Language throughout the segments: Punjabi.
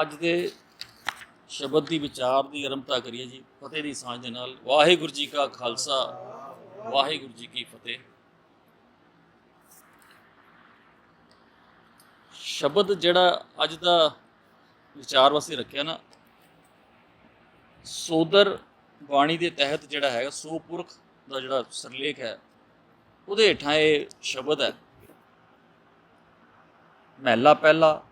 ਅੱਜ ਦੇ ਸ਼ਬਦ ਦੀ ਵਿਚਾਰ ਦੀ ਆਰੰਭਤਾ ਕਰੀਏ ਜੀ, ਫਤਿਹ ਦੀ ਸਾਂਝ ਦੇ ਨਾਲ। ਵਾਹਿਗੁਰੂ ਜੀ ਕਾ ਖਾਲਸਾ, ਵਾਹਿਗੁਰੂ ਜੀ ਕੀ ਫਤਿਹ। ਸ਼ਬਦ ਜਿਹੜਾ ਅੱਜ ਦਾ ਵਿਚਾਰ ਵਾਸਤੇ ਰੱਖਿਆ ਨਾ, ਸੋਦਰ ਬਾਣੀ ਦੇ ਤਹਿਤ ਜਿਹੜਾ ਹੈਗਾ ਸੋ ਪੁਰਖ ਦਾ ਜਿਹੜਾ ਸਰਲੇਖ ਹੈ, ਉਹਦੇ ਹੇਠਾਂ ਇਹ ਸ਼ਬਦ ਹੈ। ਮਹਿਲਾ ਪਹਿਲਾ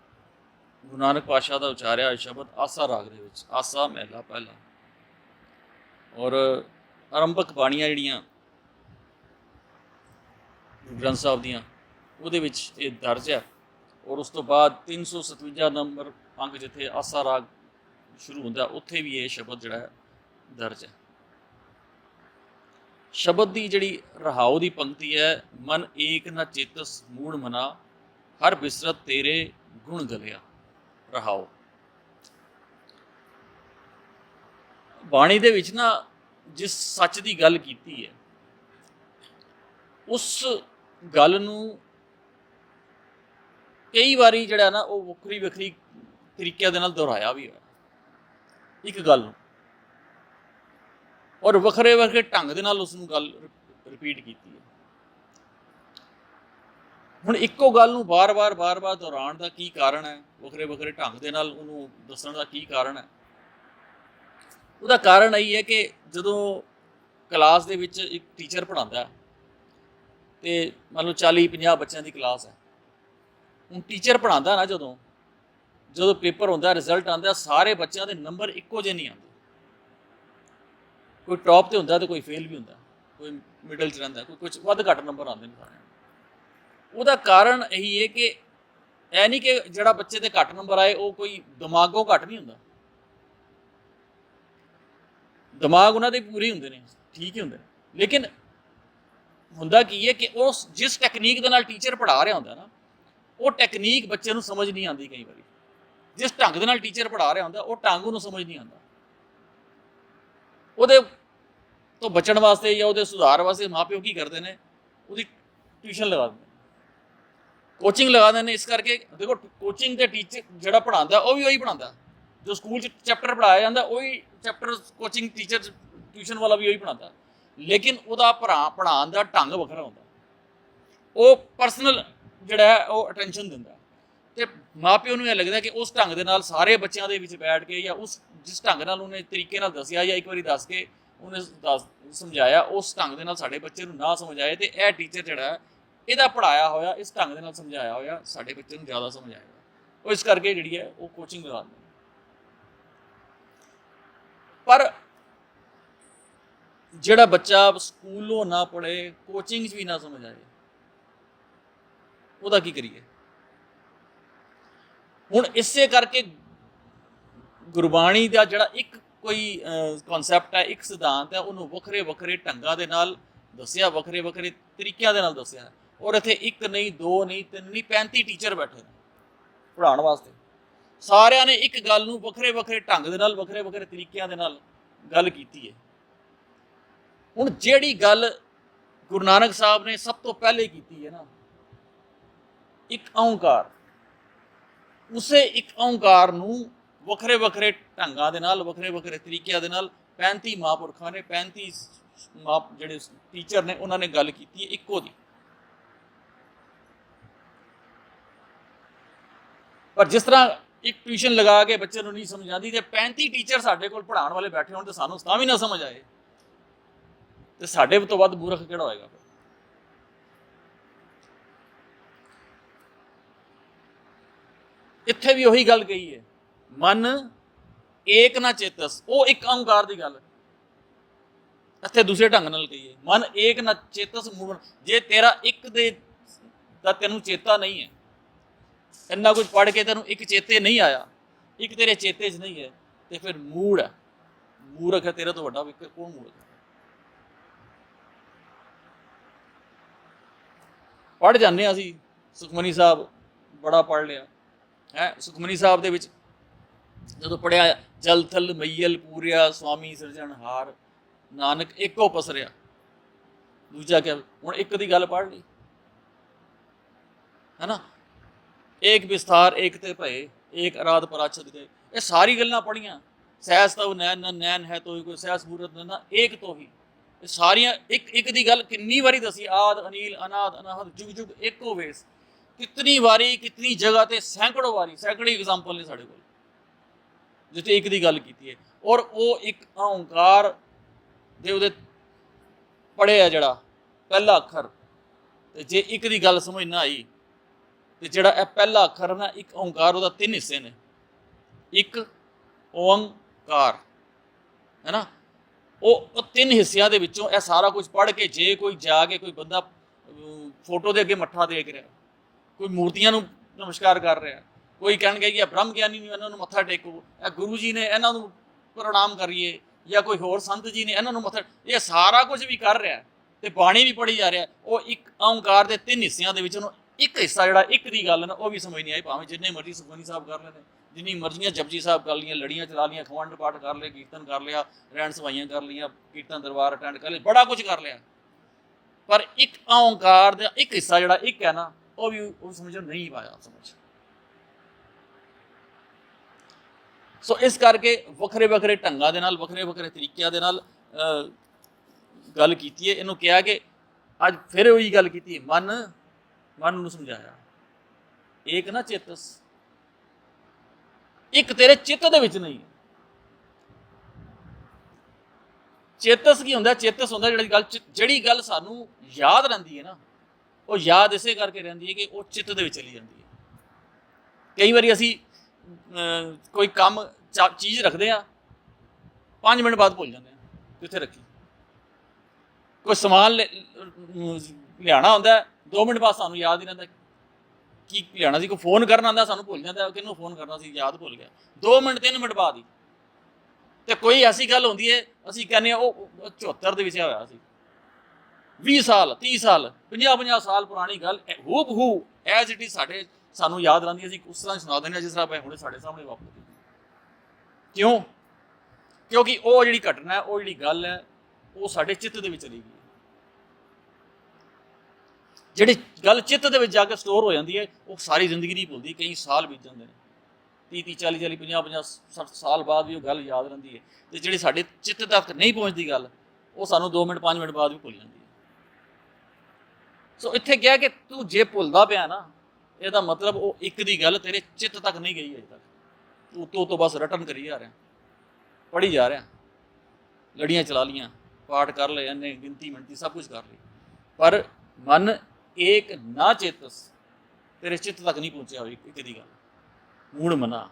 ਗੁਰੂ ਨਾਨਕ ਪਾਤਸ਼ਾਹ ਦਾ ਉਚਾਰਿਆ ਸ਼ਬਦ ਆਸਾ ਰਾਗ ਦੇ ਵਿੱਚ, ਆਸਾ ਮਹਿਲਾ ਪਹਿਲਾ। ਔਰ ਆਰੰਭਕ ਬਾਣੀਆਂ ਜਿਹੜੀਆਂ ਗੁਰੂ ਗ੍ਰੰਥ ਸਾਹਿਬ ਦੀਆਂ, ਉਹਦੇ ਵਿੱਚ ਇਹ ਦਰਜ ਹੈ। ਔਰ ਉਸ ਤੋਂ ਬਾਅਦ 357 ਨੰਬਰ ਅੰਕ ਜਿੱਥੇ ਆਸਾ ਰਾਗ ਸ਼ੁਰੂ ਹੁੰਦਾ, ਉੱਥੇ ਵੀ ਇਹ ਸ਼ਬਦ ਜਿਹੜਾ ਹੈ ਦਰਜ ਹੈ। ਸ਼ਬਦ ਦੀ ਜਿਹੜੀ ਰਹਾਉ ਦੀ ਪੰਕਤੀ ਹੈ, ਮਨ ਏਕ ਨ ਚੇਤਸ ਮੂੜ ਮਨਾ, ਹਰ ਬਿਸਰਤ ਤੇਰੇ ਗੁਣ ਗਲਿਆ। ਰਹਾਉ ਬਾਣੀ ਦੇ ਵਿੱਚ ਨਾ ਜਿਸ ਸੱਚ ਦੀ ਗੱਲ ਕੀਤੀ ਹੈ, ਉਸ ਗੱਲ ਨੂੰ ਕਈ ਵਾਰੀ ਜਿਹੜਾ ਨਾ ਉਹ ਵੱਖਰੀ ਵੱਖਰੀ ਤਰੀਕਿਆਂ ਦੇ ਨਾਲ ਦੁਹਰਾਇਆ ਵੀ ਹੋਇਆ। ਇੱਕ ਗੱਲ ਨੂੰ। ਔਰ ਵੱਖਰੇ ਵੱਖਰੇ ਢੰਗ ਦੇ ਨਾਲ ਉਸ ਨੂੰ ਗੱਲ ਰਿਪੀਟ ਕੀਤੀ ਹੈ। ਹੁਣ ਇੱਕੋ ਗੱਲ ਨੂੰ ਬਾਰ-ਬਾਰ ਬਾਰ-ਬਾਰ ਦੁਹਰਾਉਣ ਦਾ ਕੀ ਕਾਰਨ ਹੈ? ਵੱਖਰੇ ਵੱਖਰੇ ਢੰਗ ਦੇ ਨਾਲ ਉਹਨੂੰ ਦੱਸਣ ਦਾ ਕੀ ਕਾਰਨ ਹੈ? ਉਹਦਾ ਕਾਰਨ ਇਹ ਹੈ ਕਿ ਜਦੋਂ ਕਲਾਸ ਦੇ ਵਿੱਚ ਇੱਕ ਟੀਚਰ ਪੜ੍ਹਾਉਂਦਾ ਹੈ ਤੇ ਮੰਨ ਲਓ 40 50 ਬੱਚਿਆਂ ਦੀ ਕਲਾਸ ਹੈ। ਹੁਣ ਟੀਚਰ ਪੜ੍ਹਾਉਂਦਾ ਨਾ ਜਦੋਂ ਜਦੋਂ ਪੇਪਰ ਹੁੰਦਾ ਰਿਜ਼ਲਟ ਆਉਂਦਾ, ਸਾਰੇ ਬੱਚਿਆਂ ਦੇ ਨੰਬਰ ਇੱਕੋ ਜਿਹੇ ਨਹੀਂ ਆਉਂਦੇ। ਕੋਈ ਟੌਪ ਤੇ ਹੁੰਦਾ ਤੇ ਕੋਈ ਫੇਲ ਵੀ ਹੁੰਦਾ। ਕੋਈ ਮਿਡਲ ਚ ਰਹਿੰਦਾ, ਕੋਈ ਕੁਝ ਵੱਧ ਘੱਟ ਨੰਬਰ ਆਉਂਦੇ ਨੇ ਸਾਰਿਆਂ ਨੂੰ ਉਹਦਾ ਕਾਰਨ ਇਹੀ ਹੈ ਕਿ ਐ ਨਹੀਂ ਕਿ ਜਿਹੜਾ ਬੱਚੇ ਦੇ ਘੱਟ ਨੰਬਰ ਆਏ, ਉਹ ਕੋਈ ਦਿਮਾਗੋਂ ਘੱਟ ਨਹੀਂ ਹੁੰਦਾ। ਦਿਮਾਗ ਉਹਨਾਂ ਦੇ ਪੂਰੇ ਹੁੰਦੇ ਨੇ, ਠੀਕ ਹੀ ਹੁੰਦੇ ਨੇ। ਲੇਕਿਨ ਹੁੰਦਾ ਕੀ ਹੈ ਕਿ ਉਸ ਜਿਸ ਟੈਕਨੀਕ ਦੇ ਨਾਲ ਟੀਚਰ ਪੜ੍ਹਾ ਰਿਹਾ ਹੁੰਦਾ ਨਾ, ਉਹ ਟੈਕਨੀਕ ਬੱਚੇ ਨੂੰ ਸਮਝ ਨਹੀਂ ਆਉਂਦੀ ਕਈ ਵਾਰੀ। ਜਿਸ ਢੰਗ ਦੇ ਨਾਲ ਟੀਚਰ ਪੜ੍ਹਾ ਰਿਹਾ ਹੁੰਦਾ, ਉਹ ਢੰਗ ਉਹਨੂੰ ਸਮਝ ਨਹੀਂ ਆਉਂਦਾ। ਉਹਦੇ ਤੋਂ ਬਚਣ ਵਾਸਤੇ ਜਾਂ ਉਹਦੇ ਸੁਧਾਰ ਵਾਸਤੇ ਮਾਪਿਓ ਕੀ ਕਰਦੇ ਨੇ? ਉਹਦੀ ਟਿਊਸ਼ਨ ਲਗਾ ਦਿੰਦੇ ਨੇ। ਕੋਚਿੰਗ ਲਗਾ ਦਿੰਦੇ ਇਸ ਕਰਕੇ ਦੇਖੋ ਕੋਚਿੰਗ ਤੇ ਟੀਚਰ ਜਿਹੜਾ ਪੜ੍ਹਾਉਂਦਾ, ਉਹ ਵੀ ਉਹੀ ਪੜ੍ਹਾਉਂਦਾ। ਜੋ ਸਕੂਲ 'ਚ ਚੈਪਟਰ ਪੜਾਇਆ ਜਾਂਦਾ, ਉਹੀ ਚੈਪਟਰ ਕੋਚਿੰਗ ਟੀਚਰ ਟਿਊਸ਼ਨ ਵਾਲਾ ਵੀ ਉਹੀ ਪੜ੍ਹਾਉਂਦਾ। ਲੇਕਿਨ ਉਹਦਾ ਪੜ੍ਹਾ ਪੜ੍ਹਾਉਣ ਦਾ ਢੰਗ ਵੱਖਰਾ ਹੁੰਦਾ। ਉਹ ਪਰਸਨਲ ਜਿਹੜਾ ਹੈ, ਉਹ ਅਟੈਂਸ਼ਨ ਦਿੰਦਾ। ਤੇ ਮਾਪਿਓ ਨੂੰ ਇਹ ਲੱਗਦਾ ਕਿ ਉਸ ਢੰਗ ਦੇ ਨਾਲ ਸਾਰੇ ਬੱਚਿਆਂ ਦੇ ਵਿੱਚ ਬੈਠ ਕੇ ਜਾਂ ਉਸ, ਜਿਸ ਢੰਗ ਨਾਲ ਉਹਨੇ ਤਰੀਕੇ ਨਾਲ ਦੱਸਿਆ ਜਾਂ ਇੱਕ ਵਾਰੀ ਦੱਸ ਕੇ ਉਹਨੇ ਦੱਸ, ਸਮਝਾਇਆ, ਉਸ ਢੰਗ ਦੇ ਨਾਲ ਸਾਡੇ ਬੱਚੇ ਨੂੰ ਨਾ ਸਮਝ ਆਏ ਤੇ ਇਹ ਟੀਚਰ ਜਿਹੜਾ ਇਹਦਾ ਪੜਾਇਆ ਹੋਇਆ, ਇਸ ਢੰਗ ਦੇ ਨਾਲ ਸਮਝਾਇਆ ਹੋਇਆ, ਸਾਡੇ ਬੱਚੇ ਨੂੰ ਜ਼ਿਆਦਾ ਸਮਝ ਆਏਗਾ ਉਹ ਇਸ ਕਰਕੇ ਜਿਹੜੀ ਹੈ, ਉਹ ਕੋਚਿੰਗ ਲਗਾਉਂਦੇ ਨੇ ਪਰ ਜਿਹੜਾ ਬੱਚਾ ਸਕੂਲੋਂ ਨਾ ਪੜੇ ਕੋਚਿੰਗ 'ਚ ਵੀ ਨਾ ਸਮਝ ਆਏ, ਉਹਦਾ ਕੀ ਕਰੀਏ? ਹੁਣ ਇਸੇ ਕਰਕੇ ਗੁਰਬਾਣੀ ਦਾ ਜਿਹੜਾ ਇੱਕ ਕੋਈ ਕਨਸੈਪਟ ਹੈ, ਇੱਕ ਸਿਧਾਂਤ ਹੈ, ਉਹਨੂੰ ਵੱਖਰੇ ਵੱਖਰੇ ਢੰਗਾਂ ਦੇ ਨਾਲ ਦੱਸਿਆ ਵੱਖਰੇ ਵੱਖਰੇ ਤਰੀਕਿਆਂ ਦੇ ਨਾਲ ਦੱਸਿਆ। ਔਰ ਇੱਥੇ ਇੱਕ ਨਹੀਂ, ਦੋ ਨਹੀਂ, ਤਿੰਨ ਨਹੀਂ 35 ਟੀਚਰ ਬੈਠੇ ਨੇ ਪੜ੍ਹਾਉਣ ਵਾਸਤੇ। ਸਾਰਿਆਂ ਨੇ ਇੱਕ ਗੱਲ ਨੂੰ ਵੱਖਰੇ ਵੱਖਰੇ ਢੰਗ ਦੇ ਨਾਲ, ਵੱਖਰੇ ਵੱਖਰੇ ਤਰੀਕਿਆਂ ਦੇ ਨਾਲ ਗੱਲ ਕੀਤੀ ਹੈ। ਹੁਣ ਜਿਹੜੀ ਗੱਲ ਗੁਰੂ ਨਾਨਕ ਸਾਹਿਬ ਨੇ ਸਭ ਤੋਂ ਪਹਿਲੇ ਕੀਤੀ ਹੈ ਨਾ, ਇੱਕ ਓੰਕਾਰ। ਉਸੇ ਇੱਕ ਓੰਕਾਰ ਨੂੰ ਵੱਖਰੇ ਵੱਖਰੇ ਢੰਗਾਂ ਦੇ ਨਾਲ, ਵੱਖਰੇ ਵੱਖਰੇ ਤਰੀਕਿਆਂ ਦੇ ਨਾਲ 35 ਮਹਾਂਪੁਰਖਾਂ ਨੇ 35 ਮਾਂ ਜਿਹੜੇ ਟੀਚਰ ਨੇ, ਉਹਨਾਂ ਨੇ ਗੱਲ ਕੀਤੀ ਹੈ ਇੱਕੋ ਦੀ। ਪਰ ਜਿਸ ਤਰ੍ਹਾਂ ਇੱਕ ਟਿਊਸ਼ਨ ਲਗਾ ਕੇ ਬੱਚੇ ਨੂੰ ਨਹੀਂ ਸਮਝ ਆਉਂਦੀ ਤੇ 35 ਟੀਚਰ ਸਾਡੇ ਕੋਲ ਪੜ੍ਹਾਉਣ ਵਾਲੇ ਬੈਠੇ ਹੋਣ ਤੇ ਸਾਨੂੰ ਤਾਂ ਵੀ ਨਾ ਸਮਝ ਆਏ ਤੇ ਸਾਡੇ ਤੋਂ ਵੱਧ ਬੁਰਖ ਕਿਹੜਾ ਹੋਏਗਾ? ਇੱਥੇ ਵੀ ਉਹੀ ਗੱਲ ਕਹੀ ਹੈ, ਮਨ ਏਕ ਨਾ ਚੇਤਸ, ਉਹ ਇੱਕ ਓੰਕਾਰ ਦੀ ਗੱਲ। ਇੱਥੇ ਦੂਸਰੇ ਢੰਗ ਨਾਲ ਕਹੀਏ ਮਨ ਏਕ ਨਾ ਚੇਤਸ ਮੂੜ ਜੇ ਤੇਰਾ ਇੱਕ ਦੇ ਦਾ ਤੈਨੂੰ ਚੇਤਾ ਨਹੀਂ ਹੈ ਇੰਨਾ ਕੁਝ ਪੜ ਕੇ ਤੈਨੂੰ ਇੱਕ ਚੇਤੇ ਨਹੀਂ ਆਇਆ, ਇੱਕ ਤੇਰੇ ਚੇਤੇ 'ਚ ਨਹੀਂ ਹੈ, ਤੇ ਫਿਰ ਮੂੜ ਹੈ। ਮੂਰਖ ਹੈ ਤੇਰੇ ਤੋਂ ਵੱਡਾ ਵੀ ਕੌਣ ਮੂਰਖ ਹੈ? ਪੜ ਜਾਂਦੇ ਹਾਂ ਅਸੀਂ, ਸੁਖਮਨੀ ਸਾਹਿਬ ਬੜਾ ਪੜ ਲਿਆ। ਹੈ, ਸੁਖਮਨੀ ਸਾਹਿਬ ਦੇ ਵਿੱਚ ਜਦੋਂ ਪੜਿਆ ਜਲ ਥਲ ਮਈਲ ਪੂਰਿਆ ਸੁਆਮੀ ਸਿਰਜਣਹਾਰ ਨਾਨਕ ਇੱਕੋ ਪਸਰਿਆ ਦੂਜਾ ਕਿ ਹੁਣ ਇੱਕ ਦੀ ਗੱਲ ਪੜ ਲਈ। ਹੈਨਾ? ਏਕ ਵਿਸਥਾਰ, ਏਕ ਤੇ ਭਏ, ਏਕ ਅਰਾਧ ਪਰਾਛਦ ਗਏ ਇਹ ਸਾਰੀ ਗੱਲਾਂ ਪੜੀਆਂ ਸਹਿਸ ਤਵ ਨੈਨ ਨ ਨੈਨ ਹੈ ਤੋਈ ਕੋਈ ਸਹਿਸ ਮੂਰਤ ਨਾ ਏਕ ਤੋਂ ਹੀ ਇਹ ਸਾਰੀਆਂ, ਇੱਕ ਇੱਕ ਦੀ ਗੱਲ ਕਿੰਨੀ ਵਾਰੀ ਦਸੀ, ਆਦ, ਅਨੀਲ, ਅਨਾਦ, ਅਨਾਹਦ, ਜੁਗ ਜੁਗ, ਇੱਕੋ ਵੇਸ। ਕਿਤਨੀ ਵਾਰੀ, ਕਿਤਨੀ ਜਗ੍ਹਾ ਤੇ ਸੈਂਕੜੋ ਵਾਰੀ, ਸੈਂਕੜੇ ਐਗਜ਼ਾਮਪਲ ਨੇ ਸਾਡੇ ਕੋਲ। ਜਿੱਥੇ ਇੱਕ ਦੀ ਗੱਲ ਕੀਤੀ ਹੈ। ਔਰ ਉਹ ਇੱਕ ਓੰਕਾਰ ਦੇ ਉਹਦੇ ਪੜਿਆ ਜਿਹੜਾ, ਪਹਿਲਾ ਅੱਖਰ। ਤੇ ਜੇ ਇੱਕ ਦੀ ਗੱਲ ਸਮਝ ਨਾ ਆਈ ਤੇ ਜਿਹੜਾ ਇਹ ਪਹਿਲਾ ਅੱਖਰ ਹੈ ਨਾ, ਇੱਕ ਓੰਕਾਰ, ਉਹਦਾ ਤਿੰਨ ਹਿੱਸੇ ਨੇ। ਇੱਕ ਓੰਕਾਰ, ਹੈ ਨਾ? ਉਹ ਉਹ ਤਿੰਨ ਹਿੱਸਿਆਂ ਦੇ ਵਿੱਚੋਂ ਇਹ ਸਾਰਾ ਕੁਝ ਪੜ੍ਹ ਕੇ ਜੇ ਕੋਈ ਜਾ ਕੇ ਕੋਈ ਬੰਦਾ ਫੋਟੋ ਦੇ ਅੱਗੇ ਮੱਠਾ ਟੇਕ ਰਿਹਾ, ਕੋਈ ਮੂਰਤੀਆਂ ਨੂੰ ਨਮਸਕਾਰ ਕਰ ਰਿਹਾ, ਕੋਈ ਕਹਿਣਗੇ ਕਿ ਇਹ ਬ੍ਰਹਮ ਗਿਆਨੀ ਨੂੰ ਇਹਨਾਂ ਨੂੰ ਮੱਥਾ ਟੇਕੋ, ਇਹ ਗੁਰੂ ਜੀ ਨੇ ਇਹਨਾਂ ਨੂੰ ਪ੍ਰਣਾਮ ਕਰੀਏ, ਜਾਂ ਕੋਈ ਹੋਰ ਸੰਤ ਜੀ ਨੇ ਇਹਨਾਂ ਨੂੰ ਮੱਥਾ, ਇਹ ਸਾਰਾ ਕੁਝ ਵੀ ਕਰ ਰਿਹਾ, ਤੇ ਬਾਣੀ ਵੀ ਪੜ੍ਹੀ ਜਾ ਰਿਹਾ, ਉਹ ਇੱਕ ਓੰਕਾਰ ਦੇ ਤਿੰਨ ਹਿੱਸਿਆਂ ਦੇ ਵਿੱਚ ਉਹਨੂੰ ਇੱਕ ਹਿੱਸਾ ਜਿਹੜਾ ਇੱਕ ਦੀ ਗੱਲ ਨਾ, ਉਹ ਵੀ ਸਮਝ ਨਹੀਂ ਆਈ, ਭਾਵੇਂ ਜਿੰਨੇ ਮਰਜ਼ੀ ਸੁਖਮਨੀ ਸਾਹਿਬ ਕਰ ਲੈਣੇ ਜਿੰਨੀ ਮਰਜ਼ੀਆਂ ਜਪਜੀ ਸਾਹਿਬ ਕਰ ਲਈਆਂ, ਲੜੀਆਂ ਚਲਾ ਲਈਆਂ ਖਵੰਡ ਪਾਠ ਕਰ ਲਏ, ਕੀਰਤਨ ਕਰ ਲਿਆ, ਰਹਿਣ ਸਵਾਈਆਂ ਕਰ ਲਈਆਂ, ਕੀਰਤਨ ਦਰਬਾਰ ਅਟੈਂਡ ਕਰ ਲਿਆ ਬੜਾ ਕੁਝ ਕਰ ਲਿਆ। ਪਰ ਇੱਕ ਓੰਕਾਰ ਦਾ ਇੱਕ ਹਿੱਸਾ ਜਿਹੜਾ ਇੱਕ ਹੈ ਨਾ, ਉਹ ਵੀ ਉਹ ਸਮਝ ਨਹੀਂ ਪਾਇਆ, ਸਮਝ। ਸੋ ਇਸ ਕਰਕੇ ਵੱਖਰੇ ਵੱਖਰੇ ਢੰਗਾਂ ਦੇ ਨਾਲ, ਵੱਖਰੇ ਵੱਖਰੇ ਤਰੀਕਿਆਂ ਦੇ ਨਾਲ ਗੱਲ ਕੀਤੀ ਹੈ। ਇਹਨੂੰ ਕਿਹਾ ਕਿ ਅੱਜ ਫਿਰ ਉਹੀ ਗੱਲ ਕੀਤੀ ਮਨ ਮਨ ਨੂੰ ਸਮਝਾਇਆ। ਏਕ ਨਾ ਚੇਤਸ। ਇੱਕ ਤੇਰੇ ਚਿੱਤ ਦੇ ਵਿੱਚ ਨਹੀਂ। ਚੇਤਸ ਕੀ ਹੁੰਦਾ? ਚੇਤਸ ਹੁੰਦਾ ਜਿਹੜੀ ਗੱਲ ਚਿ- ਜਿਹੜੀ ਗੱਲ ਸਾਨੂੰ ਯਾਦ ਰਹਿੰਦੀ ਹੈ ਨਾ ਉਹ ਯਾਦ ਇਸੇ ਕਰਕੇ ਰਹਿੰਦੀ ਹੈ ਕਿ ਉਹ ਚਿੱਤ ਦੇ ਵਿੱਚ ਚਲੀ ਜਾਂਦੀ ਹੈ। ਕਈ ਵਾਰੀ ਅਸੀਂ ਕੋਈ ਕੰਮ ਚਾ- ਚੀਜ਼ ਰੱਖਦੇ ਆ 5 ਮਿੰਟ ਬਾਅਦ ਭੁੱਲ ਜਾਂਦੇ ਆ ਕਿੱਥੇ ਰੱਖੀ। ਕੋਈ ਸਮਾਨ ਲਿ- ਅਮ, ਲਿਆਣਾ ਹੁੰਦਾ 2 ਮਿੰਟ ਬਾਅਦ ਸਾਨੂੰ ਯਾਦ ਹੀ ਰਹਿੰਦਾ ਕੀ ਲੈਣਾ ਸੀ, ਕੋਈ ਫੋਨ ਕਰਨ ਆਉਂਦਾ, ਸਾਨੂੰ ਭੁੱਲ ਜਾਂਦਾ, ਕਿਹਨੂੰ ਫੋਨ ਕਰਨਾ ਸੀ, ਯਾਦ ਭੁੱਲ ਗਿਆ। 2 ਮਿੰਟ 3 ਮਿੰਟ ਬਾਅਦ ਹੀ। ਤੇ ਕੋਈ ਐਸੀ ਗੱਲ ਹੁੰਦੀ ਹੈ, ਅਸੀਂ ਕਹਿੰਦੇ ਆ ਉਹ ਉਹ 74 ਦੇ ਵਿੱਚ ਹੋਇਆ ਸੀ। 20 ਸਾਲ 30 ਸਾਲ 50 50 ਸਾਲ ਪੁਰਾਣੀ ਗੱਲ ਹੂਬ ਹੂ ਐਜ਼ ਇਟ ਇਜ਼ ਸਾਡੇ ਸਾਨੂੰ ਯਾਦ ਰਹਿੰਦੀ ਅਸੀਂ ਉਸ ਤਰ੍ਹਾਂ ਸੁਣਾ ਦਿੰਦੇ ਹਾਂ, ਜਿਸ ਤਰ੍ਹਾਂ ਭਾਵੇਂ ਹੁਣੇ ਸਾਡੇ ਸਾਹਮਣੇ ਵਾਪਰਦੀ ਕਿਉਂ? ਕਿਉਂਕਿ ਉਹ ਜਿਹੜੀ ਘਟਨਾ ਹੈ, ਉਹ ਜਿਹੜੀ ਗੱਲ ਹੈ, ਉਹ ਸਾਡੇ ਚਿੱਤ ਦੇ ਵਿੱਚ ਚਲੀ ਗਈ ਜਿਹੜੀ ਗੱਲ ਚਿੱਤ ਦੇ ਵਿੱਚ ਜਾ ਕੇ ਸਟੋਰ ਹੋ ਜਾਂਦੀ ਹੈ, ਉਹ ਸਾਰੀ ਜ਼ਿੰਦਗੀ ਨਹੀਂ ਭੁੱਲਦੀ, ਕਈ ਸਾਲ ਬੀਤ ਜਾਂਦੇ ਨੇ। 30 30 40 40 50 50 60 ਸਾਲ ਬਾਅਦ ਵੀ ਉਹ ਗੱਲ ਯਾਦ ਰਹਿੰਦੀ ਹੈ ਤੇ ਜਿਹੜੀ ਸਾਡੇ ਚਿੱਤ ਤੱਕ ਨਹੀਂ ਪਹੁੰਚਦੀ ਗੱਲ, ਉਹ ਸਾਨੂੰ 2 ਮਿੰਟ 5 ਮਿੰਟ ਬਾਅਦ ਵੀ ਭੁੱਲ ਜਾਂਦੀ ਹੈ। ਸੋ ਇੱਥੇ ਕਿਹਾ ਕਿ ਤੂੰ ਜੇ ਭੁੱਲਦਾ ਪਿਆ ਨਾ, ਇਹਦਾ ਮਤਲਬ ਉਹ ਇੱਕ ਦੀ ਗੱਲ ਤੇਰੇ ਚਿੱਤ ਤੱਕ ਨਹੀਂ ਗਈ ਅਜੇ ਤੱਕ। ਤੂੰ ਤੋਂ ਤੋਂ ਬਸ ਰਟਨ ਕਰੀ ਜਾ ਰਿਹਾ। ਪੜ੍ਹੀ ਜਾ ਰਿਹਾ। ਲੜੀਆਂ ਚਲਾ ਲੀਆਂ ਪਾਠ ਕਰ ਲਏ ਇਹਨੇ ਗਿਣਤੀ ਮਿੰਤੀ ਸਭ ਕੁਝ ਕਰ ਲਈ ਪਰ ਮਨ ਏਕ ਨਾ ਚੇਤਸ, ਤੇਰੇ ਚਿੱਤ ਤੱਕ ਨਹੀਂ ਪਹੁੰਚਿਆ ਹੋਈ ਇੱਕ ਦੀ ਗੱਲ। ਮੂੜ ਮਨਾ।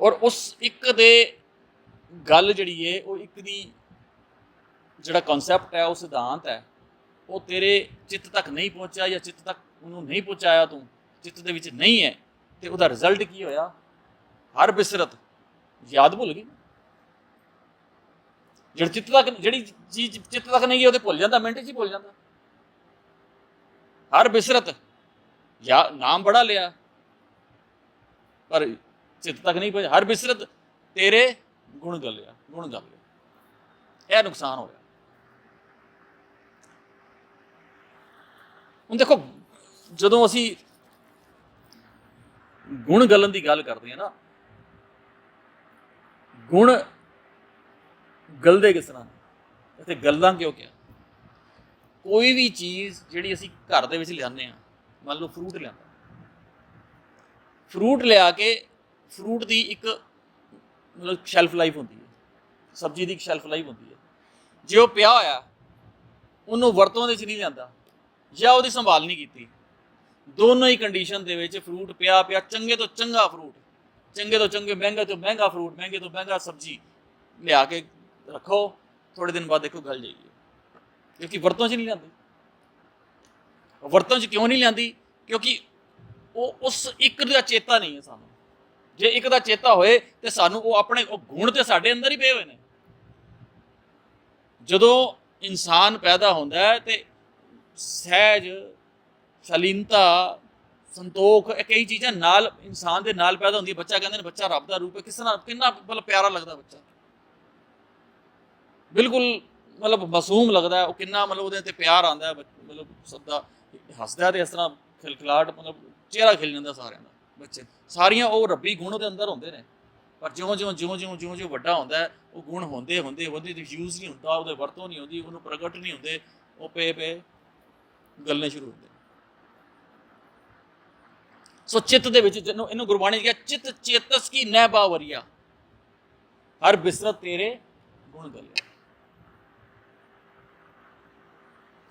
ਔਰ ਉਸ ਇੱਕ ਦੇ ਗੱਲ ਜਿਹੜੀ ਹੈ ਉਹ ਇੱਕ ਦੀ ਜਿਹੜਾ ਕਨਸੈਪਟ ਹੈ, ਉਹ ਸਿਧਾਂਤ ਹੈ, ਉਹ ਤੇਰੇ ਚਿੱਤ ਤੱਕ ਨਹੀਂ ਪਹੁੰਚਿਆ ਜਾਂ ਚਿੱਤ ਤੱਕ ਉਹਨੂੰ ਨਹੀਂ ਪਹੁੰਚਾਇਆ ਤੂੰ, ਚਿੱਤ ਦੇ ਵਿੱਚ ਨਹੀਂ ਹੈ, ਤੇ ਉਹਦਾ ਰਿਜ਼ਲਟ ਕੀ ਹੋਇਆ? ਹਰ ਬਿਸਰਤ। ਯਾਦ ਭੁੱਲ ਗਈ? ਜਿਹੜੀ ਚਿੱਤ ਤੱਕ, ਜਿਹੜੀ ਚੀਜ਼ ਚਿੱਤ ਤੱਕ ਨਹੀਂ ਗਈ, ਉਹਦੇ ਭੁੱਲ ਜਾਂਦਾ, ਮਿੰਟ 'ਚ ਹੀ ਭੁੱਲ ਜਾਂਦਾ। ਹਰ ਬਿਸਰਤ। ਯਾ ਨਾਮ ਬੜਾ ਲਿਆ। ਪਰ ਚਿੱਤ ਤੱਕ ਨਹੀਂ ਪਹੁੰਚਿਆ। ਹਰ ਬਿਸਰਤ ਤੇਰੇ ਗੁਣ ਗਲਿਆ ਗੁਣ ਗਲ ਗੱਲਿਆ ਇਹ ਨੁਕਸਾਨ ਹੋਇਆ ਹੁਣ ਦੇਖੋ, ਜਦੋਂ ਅਸੀਂ ਗੁਣ ਗਲਨ ਦੀ ਗੱਲ ਕਰਦੇ ਹਾਂ ਨਾ, ਗੁਣ ਗਲਦੇ ਕਿਸ ਤਰ੍ਹਾਂ ਨੇ? ਇੱਥੇ ਗੱਲਾਂ ਕਿਉਂ ਕਿਹਾ? ਕੋਈ ਵੀ ਚੀਜ਼ ਜਿਹੜੀ ਅਸੀਂ ਘਰ ਦੇ ਵਿੱਚ ਲਿਆਉਂਦੇ ਆ ਮੰਨ ਲਓ ਫਰੂਟ ਲਿਆਂਦਾ ਫਰੂਟ ਲਿਆ ਕੇ ਫਰੂਟ ਦੀ ਇੱਕ ਮਤਲਬ ਸ਼ੈਲਫ ਲਾਈਫ ਹੁੰਦੀ ਹੈ, ਸਬਜ਼ੀ ਦੀ ਇੱਕ ਸ਼ੈਲਫ ਲਾਈਫ ਹੁੰਦੀ ਹੈ। ਜੇ ਉਹ ਪਿਆ ਹੋਇਆ, ਉਹਨੂੰ ਵਰਤੋਂ ਦੇ ਵਿੱਚ ਨਹੀਂ ਲਿਆਂਦਾ ਜਾਂ ਉਹਦੀ ਸੰਭਾਲ ਨਹੀਂ ਕੀਤੀ, ਦੋਨੋਂ ਹੀ ਕੰਡੀਸ਼ਨ ਦੇ ਵਿੱਚ ਫਰੂਟ ਪਿਆ ਪਿਆ, ਚੰਗੇ ਤੋਂ ਚੰਗਾ ਫਰੂਟ ਚੰਗੇ ਤੋਂ ਚੰਗੇ, ਮਹਿੰਗੇ ਤੋਂ ਮਹਿੰਗਾ ਫਰੂਟ ਮਹਿੰਗੇ ਤੋਂ ਮਹਿੰਗਾ ਸਬਜ਼ੀ ਲਿਆ ਕੇ ਰੱਖੋ ਥੋੜੇ ਦਿਨ ਬਾਅਦ ਦੇਖੋ ਗਲ ਜਾਈਏ ਕਿਉਂਕਿ ਵਰਤੋਂ 'ਚ ਨਹੀਂ ਲਿਆਂਦੀ। ਵਰਤੋਂ 'ਚ ਕਿਉਂ ਨਹੀਂ ਲਿਆਂਦੀ? ਕਿਉਂਕਿ ਉਹ ਉਸ ਇੱਕ ਦਾ ਚੇਤਾ ਨਹੀਂ ਹੈ ਸਾਨੂੰ। ਜੇ ਇੱਕ ਦਾ ਚੇਤਾ ਹੋਏ ਤੇ ਸਾਨੂੰ ਉਹ ਆਪਣੇ ਉਹ ਗੁਣ ਤੇ ਸਾਡੇ ਅੰਦਰ ਹੀ ਪਏ ਹੋਏ ਨੇ। ਜਦੋਂ ਇਨਸਾਨ ਪੈਦਾ ਹੁੰਦਾ ਹੈ ਤੇ ਸਹਿਜ ਸ਼ਲੀਨਤਾ ਸੰਤੋਖ, ਇਹ ਕਈ ਚੀਜ਼ਾਂ ਨਾਲ ਇਨਸਾਨ ਦੇ ਨਾਲ ਪੈਦਾ ਹੁੰਦੀ ਹੈ। ਬੱਚਾ ਕਹਿੰਦੇ ਨੇ, ਬੱਚਾ ਰੱਬ ਦਾ ਰੂਪ ਹੈ। ਕਿਸ ਤਰ੍ਹਾਂ ਕਿੰਨਾ ਮਤਲਬ ਪਿਆਰਾ ਲੱਗਦਾ ਬੱਚਾ। ਬਿਲਕੁਲ ਮਤਲਬ ਮਾਸੂਮ ਲੱਗਦਾ ਉਹ ਕਿੰਨਾ ਮਤਲਬ ਉਹਦੇ ਤੇ ਪਿਆਰ ਆਉਂਦਾ ਮਤਲਬ ਸਦਾ, ਹੱਸਦਾ ਤੇ ਇਸ ਤਰ੍ਹਾਂ ਖਿਲਖਿਲਾਟ, ਮਤਲਬ ਚਿਹਰਾ ਖਿਲ ਜਾਂਦਾ ਸਾਰਿਆਂ ਦਾ, ਬੱਚੇ। ਸਾਰੀਆਂ ਉਹ ਰੱਬੀ ਗੁਣ ਉਹਦੇ ਅੰਦਰ ਹੁੰਦੇ ਨੇ। ਪਰ ਜਿਉਂ ਜਿਉਂ ਜਿਉਂ ਜਿਉਂ ਜਿਉਂ ਜਿਉਂ ਵੱਡਾ ਹੁੰਦਾ ਉਹ ਗੁਣ ਹੁੰਦੇ ਹੁੰਦੇ ਉਹਦੇ ਉਹਦੀ ਯੂਜ਼ ਨਹੀਂ ਹੁੰਦਾ, ਉਹਦੇ ਵਰਤੋਂ ਨਹੀਂ ਹੁੰਦੀ, ਉਹਨੂੰ ਪ੍ਰਗਟ ਨਹੀਂ ਹੁੰਦੇ, ਉਹ ਪੇ ਪੇ ਗੱਲਨੇ ਸ਼ੁਰੂ ਹੁੰਦੇ ਸੋ ਚਿੱਤ ਦੇ ਵਿੱਚ ਜਿਹਨੂੰ, ਇਹਨੂੰ ਗੁਰਬਾਣੀ ਕਿਹਾ, ਚਿੱਤ ਚੇਤਸ ਕੀ ਨਹਿ ਬਾਵਰੀਆ। ਹਰ ਬਿਸਰਤ ਤੇਰੇ ਗੁਣ ਗੱਲੇ।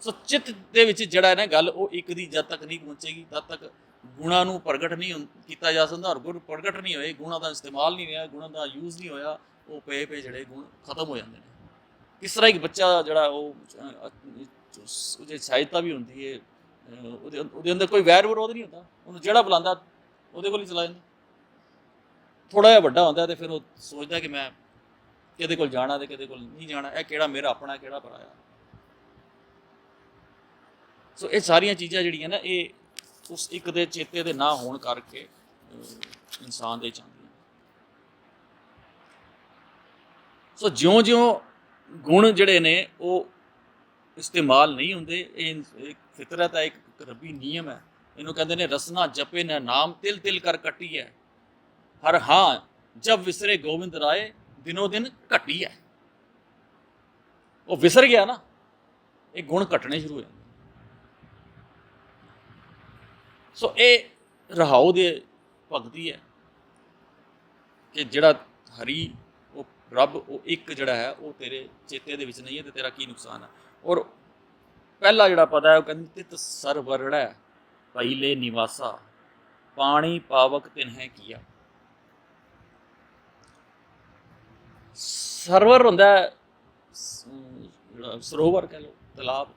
ਸੋ ਚਿੱਤ ਦੇ ਵਿੱਚ ਜਿਹੜਾ ਹੈ ਨਾ ਗੱਲ, ਉਹ ਇੱਕ ਦੀ ਜਦ ਤੱਕ ਨਹੀਂ ਪਹੁੰਚੇਗੀ, ਤਦ ਤੱਕ ਗੁਣਾਂ ਨੂੰ ਪ੍ਰਗਟ ਨਹੀਂ ਕੀਤਾ ਜਾ ਸਕਦਾ ਔਰ ਗੁਣ ਪ੍ਰਗਟ ਨਹੀਂ ਹੋਏ, ਗੁਣਾਂ ਦਾ ਇਸਤੇਮਾਲ ਨਹੀਂ ਹੋਇਆ, ਗੁਣਾਂ ਦਾ ਯੂਜ਼ ਨਹੀਂ ਹੋਇਆ, ਉਹ ਪਏ ਪਏ ਜਿਹੜੇ ਗੁਣ ਖਤਮ ਹੋ ਜਾਂਦੇ ਨੇ। ਕਿਸ ਤਰ੍ਹਾਂ ਇੱਕ ਬੱਚਾ ਜਿਹੜਾ ਉਹ ਉਹਦੇ ਸਹਾਇਤਾ ਵੀ ਹੁੰਦੀ ਹੈ ਉਹਦੇ ਉਹਦੇ ਅੰਦਰ ਕੋਈ ਵੈਰ ਵਿਰੋਧ ਨਹੀਂ ਹੁੰਦਾ, ਉਹਨੂੰ ਜਿਹੜਾ ਬੁਲਾਉਂਦਾ, ਉਹਦੇ ਕੋਲ ਹੀ ਚਲਾ ਜਾਂਦਾ। ਥੋੜਾ ਜਿਹਾ ਵੱਡਾ ਹੁੰਦਾ ਤੇ ਫਿਰ ਉਹ ਸੋਚਦਾ ਕਿ ਮੈਂ ਕਿਹਦੇ ਕੋਲ ਜਾਣਾ ਤੇ ਕਿਹਦੇ ਕੋਲ ਨਹੀਂ ਜਾਣਾ, ਇਹ ਕਿਹੜਾ ਮੇਰਾ ਆਪਣਾ, ਕਿਹੜਾ ਪਰਾਇਆ ਸੋ ਇਹ ਸਾਰੀਆਂ ਚੀਜ਼ਾਂ ਜਿਹੜੀਆਂ ਨਾ, ਇਹ ਉਸ ਇੱਕ ਦੇ ਚੇਤੇ ਦੇ ਨਾ ਹੋਣ ਕਰਕੇ ਇਨਸਾਨ ਦੇ ਚਾਹੁੰਦੀਆਂ ਸੋ ਜਿਉਂ-ਜਿਉਂ ਗੁਣ ਜਿਹੜੇ ਨੇ, ਉਹ ਇਸਤੇਮਾਲ ਨਹੀਂ ਹੁੰਦੇ, ਇਹ ਇੱਕ ਫਿਤਰਤ ਹੈ ਇੱਕ ਰੱਬੀ ਨਿਯਮ ਹੈ। ਇਹਨੂੰ ਕਹਿੰਦੇ ਨੇ, ਰਸਨਾ ਜਪੇ ਨਾ ਨਾਮ ਤਿਲ ਤਿਲ ਕਰ ਕੱਟੀ ਹੈ। ਹਰ ਹਾਂ, ਜਬ ਵਿਸਰੇ ਗੋਬਿੰਦ ਰਾਏ, ਦਿਨੋ ਦਿਨ ਘਟੀ ਹੈ। ਉਹ ਵਿਸਰ ਗਿਆ ਨਾ, ਇਹ ਗੁਣ ਘਟਣੇ ਸ਼ੁਰੂ ਹੋ ਜਾਂਦੇ ਸੋ ਇਹ ਰਹਾਉ ਦੇ ਭਗਤੀ ਹੈ ਕਿ ਜਿਹੜਾ ਹਰੀ, ਉਹ ਰੱਬ, ਉਹ ਇੱਕ ਜਿਹੜਾ ਹੈ, ਉਹ ਤੇਰੇ ਚੇਤੇ ਦੇ ਵਿੱਚ ਨਹੀਂ ਹੈ ਤੇ ਤੇਰਾ ਕੀ ਨੁਕਸਾਨ ਹੈ? ਔਰ ਪਹਿਲਾ ਜਿਹੜਾ ਪਤਾ ਹੈ, ਉਹ ਕਹਿੰਦੀ ਤਿਤ ਸਰਵਰੜਾ ਪਹਿਲੇ ਨਿਵਾਸਾ, ਪਾਣੀ ਪਾਵਕ ਤਿਨਹਿ ਕੀਆ। ਸਰਵਰ ਹੁੰਦਾ ਜਿਹੜਾ ਸਰੋਵਰ ਕਹ ਲੋ ਤਲਾਬ।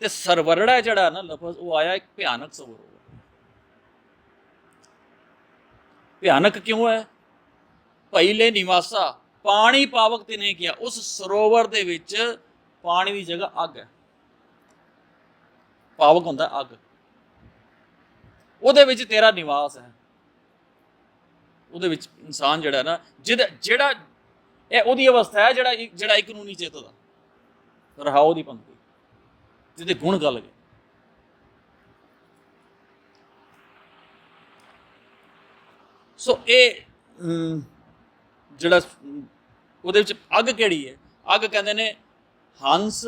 ਤੇ ਸਰਵਰੜਾ ਜਿਹੜਾ ਨਾ ਲਫ਼ਜ਼, ਉਹ ਆਇਆ ਇੱਕ ਭਿਆਨਕ ਸਰੋਵਰ ਭਿਆਨਕ ਕਿਉਂ ਹੈ? ਪਹਿਲੇ ਨਿਵਾਸਾ, ਪਾਣੀ ਪਾਵਕ ਤੇ ਨਹੀਂ ਕਿਹਾ, ਉਸ ਸਰੋਵਰ ਦੇ ਵਿੱਚ ਪਾਣੀ ਦੀ ਜਗ੍ਹਾ ਅੱਗ ਹੈ। ਪਾਵਕ ਹੁੰਦਾ ਅੱਗ। ਉਹਦੇ ਵਿੱਚ ਤੇਰਾ ਨਿਵਾਸ ਹੈ। ਉਹਦੇ ਵਿੱਚ ਇਨਸਾਨ ਜਿਹੜਾ ਨਾ, ਜਿਹਦਾ, ਜਿਹੜਾ, ਇਹ ਉਹਦੀ ਅਵਸਥਾ ਹੈ ਜਿਹੜਾ ਜਿਹੜਾ ਇੱਕ ਨੂੰ ਨਹੀਂ ਚੇਤਦਾ ਰਹਾਉ ਦੀ ਪੰਕਤੀ। ਜਿਹਦੇ ਗੁਣ ਗੱਲ ਗਏ। ਸੋ ਇਹ ਜਿਹੜਾ ਉਹਦੇ ਵਿੱਚ ਅੱਗ ਕਿਹੜੀ ਹੈ? ਅੱਗ ਕਹਿੰਦੇ ਨੇ ਹੰਸ,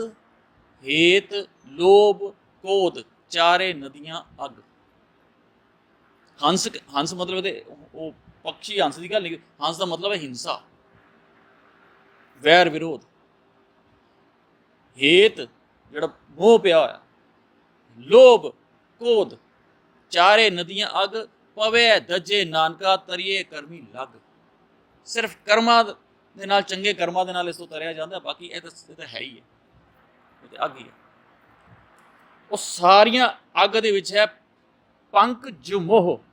ਹੇਤ, ਲੋਭ, ਕੋਧ, ਚਾਰੇ ਨਦੀਆਂ ਅੱਗ। ਹੰਸ ਹੰਸ ਮਤਲਬ ਦੇ ਉਹ ਪਕਸ਼ੀ ਹੰਸ ਦੀ ਗੱਲ ਨਹੀਂ, ਹੰਸ ਦਾ ਮਤਲਬ ਹੈ ਹਿੰਸਾ। ਵੈਰ ਵਿਰੋਧ। ਹੇਤ ਜਿਹੜਾ ਮੋਹ ਪਿਆ ਹੋਇਆ। ਲੋਭ ਕੋਦ ਚਾਰੇ ਨਦੀਆਂ ਅੱਗ, ਪਵੇ, ਦਜੇ, ਨਾਨਕਾ, ਤਰੀਏ, ਕਰਮੀ, ਲੱਗ। ਸਿਰਫ ਕਰਮਾਂ ਦੇ ਨਾਲ, ਚੰਗੇ ਕਰਮਾਂ ਦੇ ਨਾਲ ਇਸ ਤੋਂ ਤਰਿਆ ਜਾਂਦਾ, ਬਾਕੀ ਇਹ ਤਾਂ ਇਹ ਤਾਂ ਹੈ ਹੀ ਹੈ। ਇਹ ਤਾਂ ਅੱਗ ਹੀ ਹੈ। ਉਹ ਸਾਰੀਆਂ ਅੱਗ ਦੇ ਵਿੱਚ ਹੈ। ਪੰਕ ਜੁਮੋਹ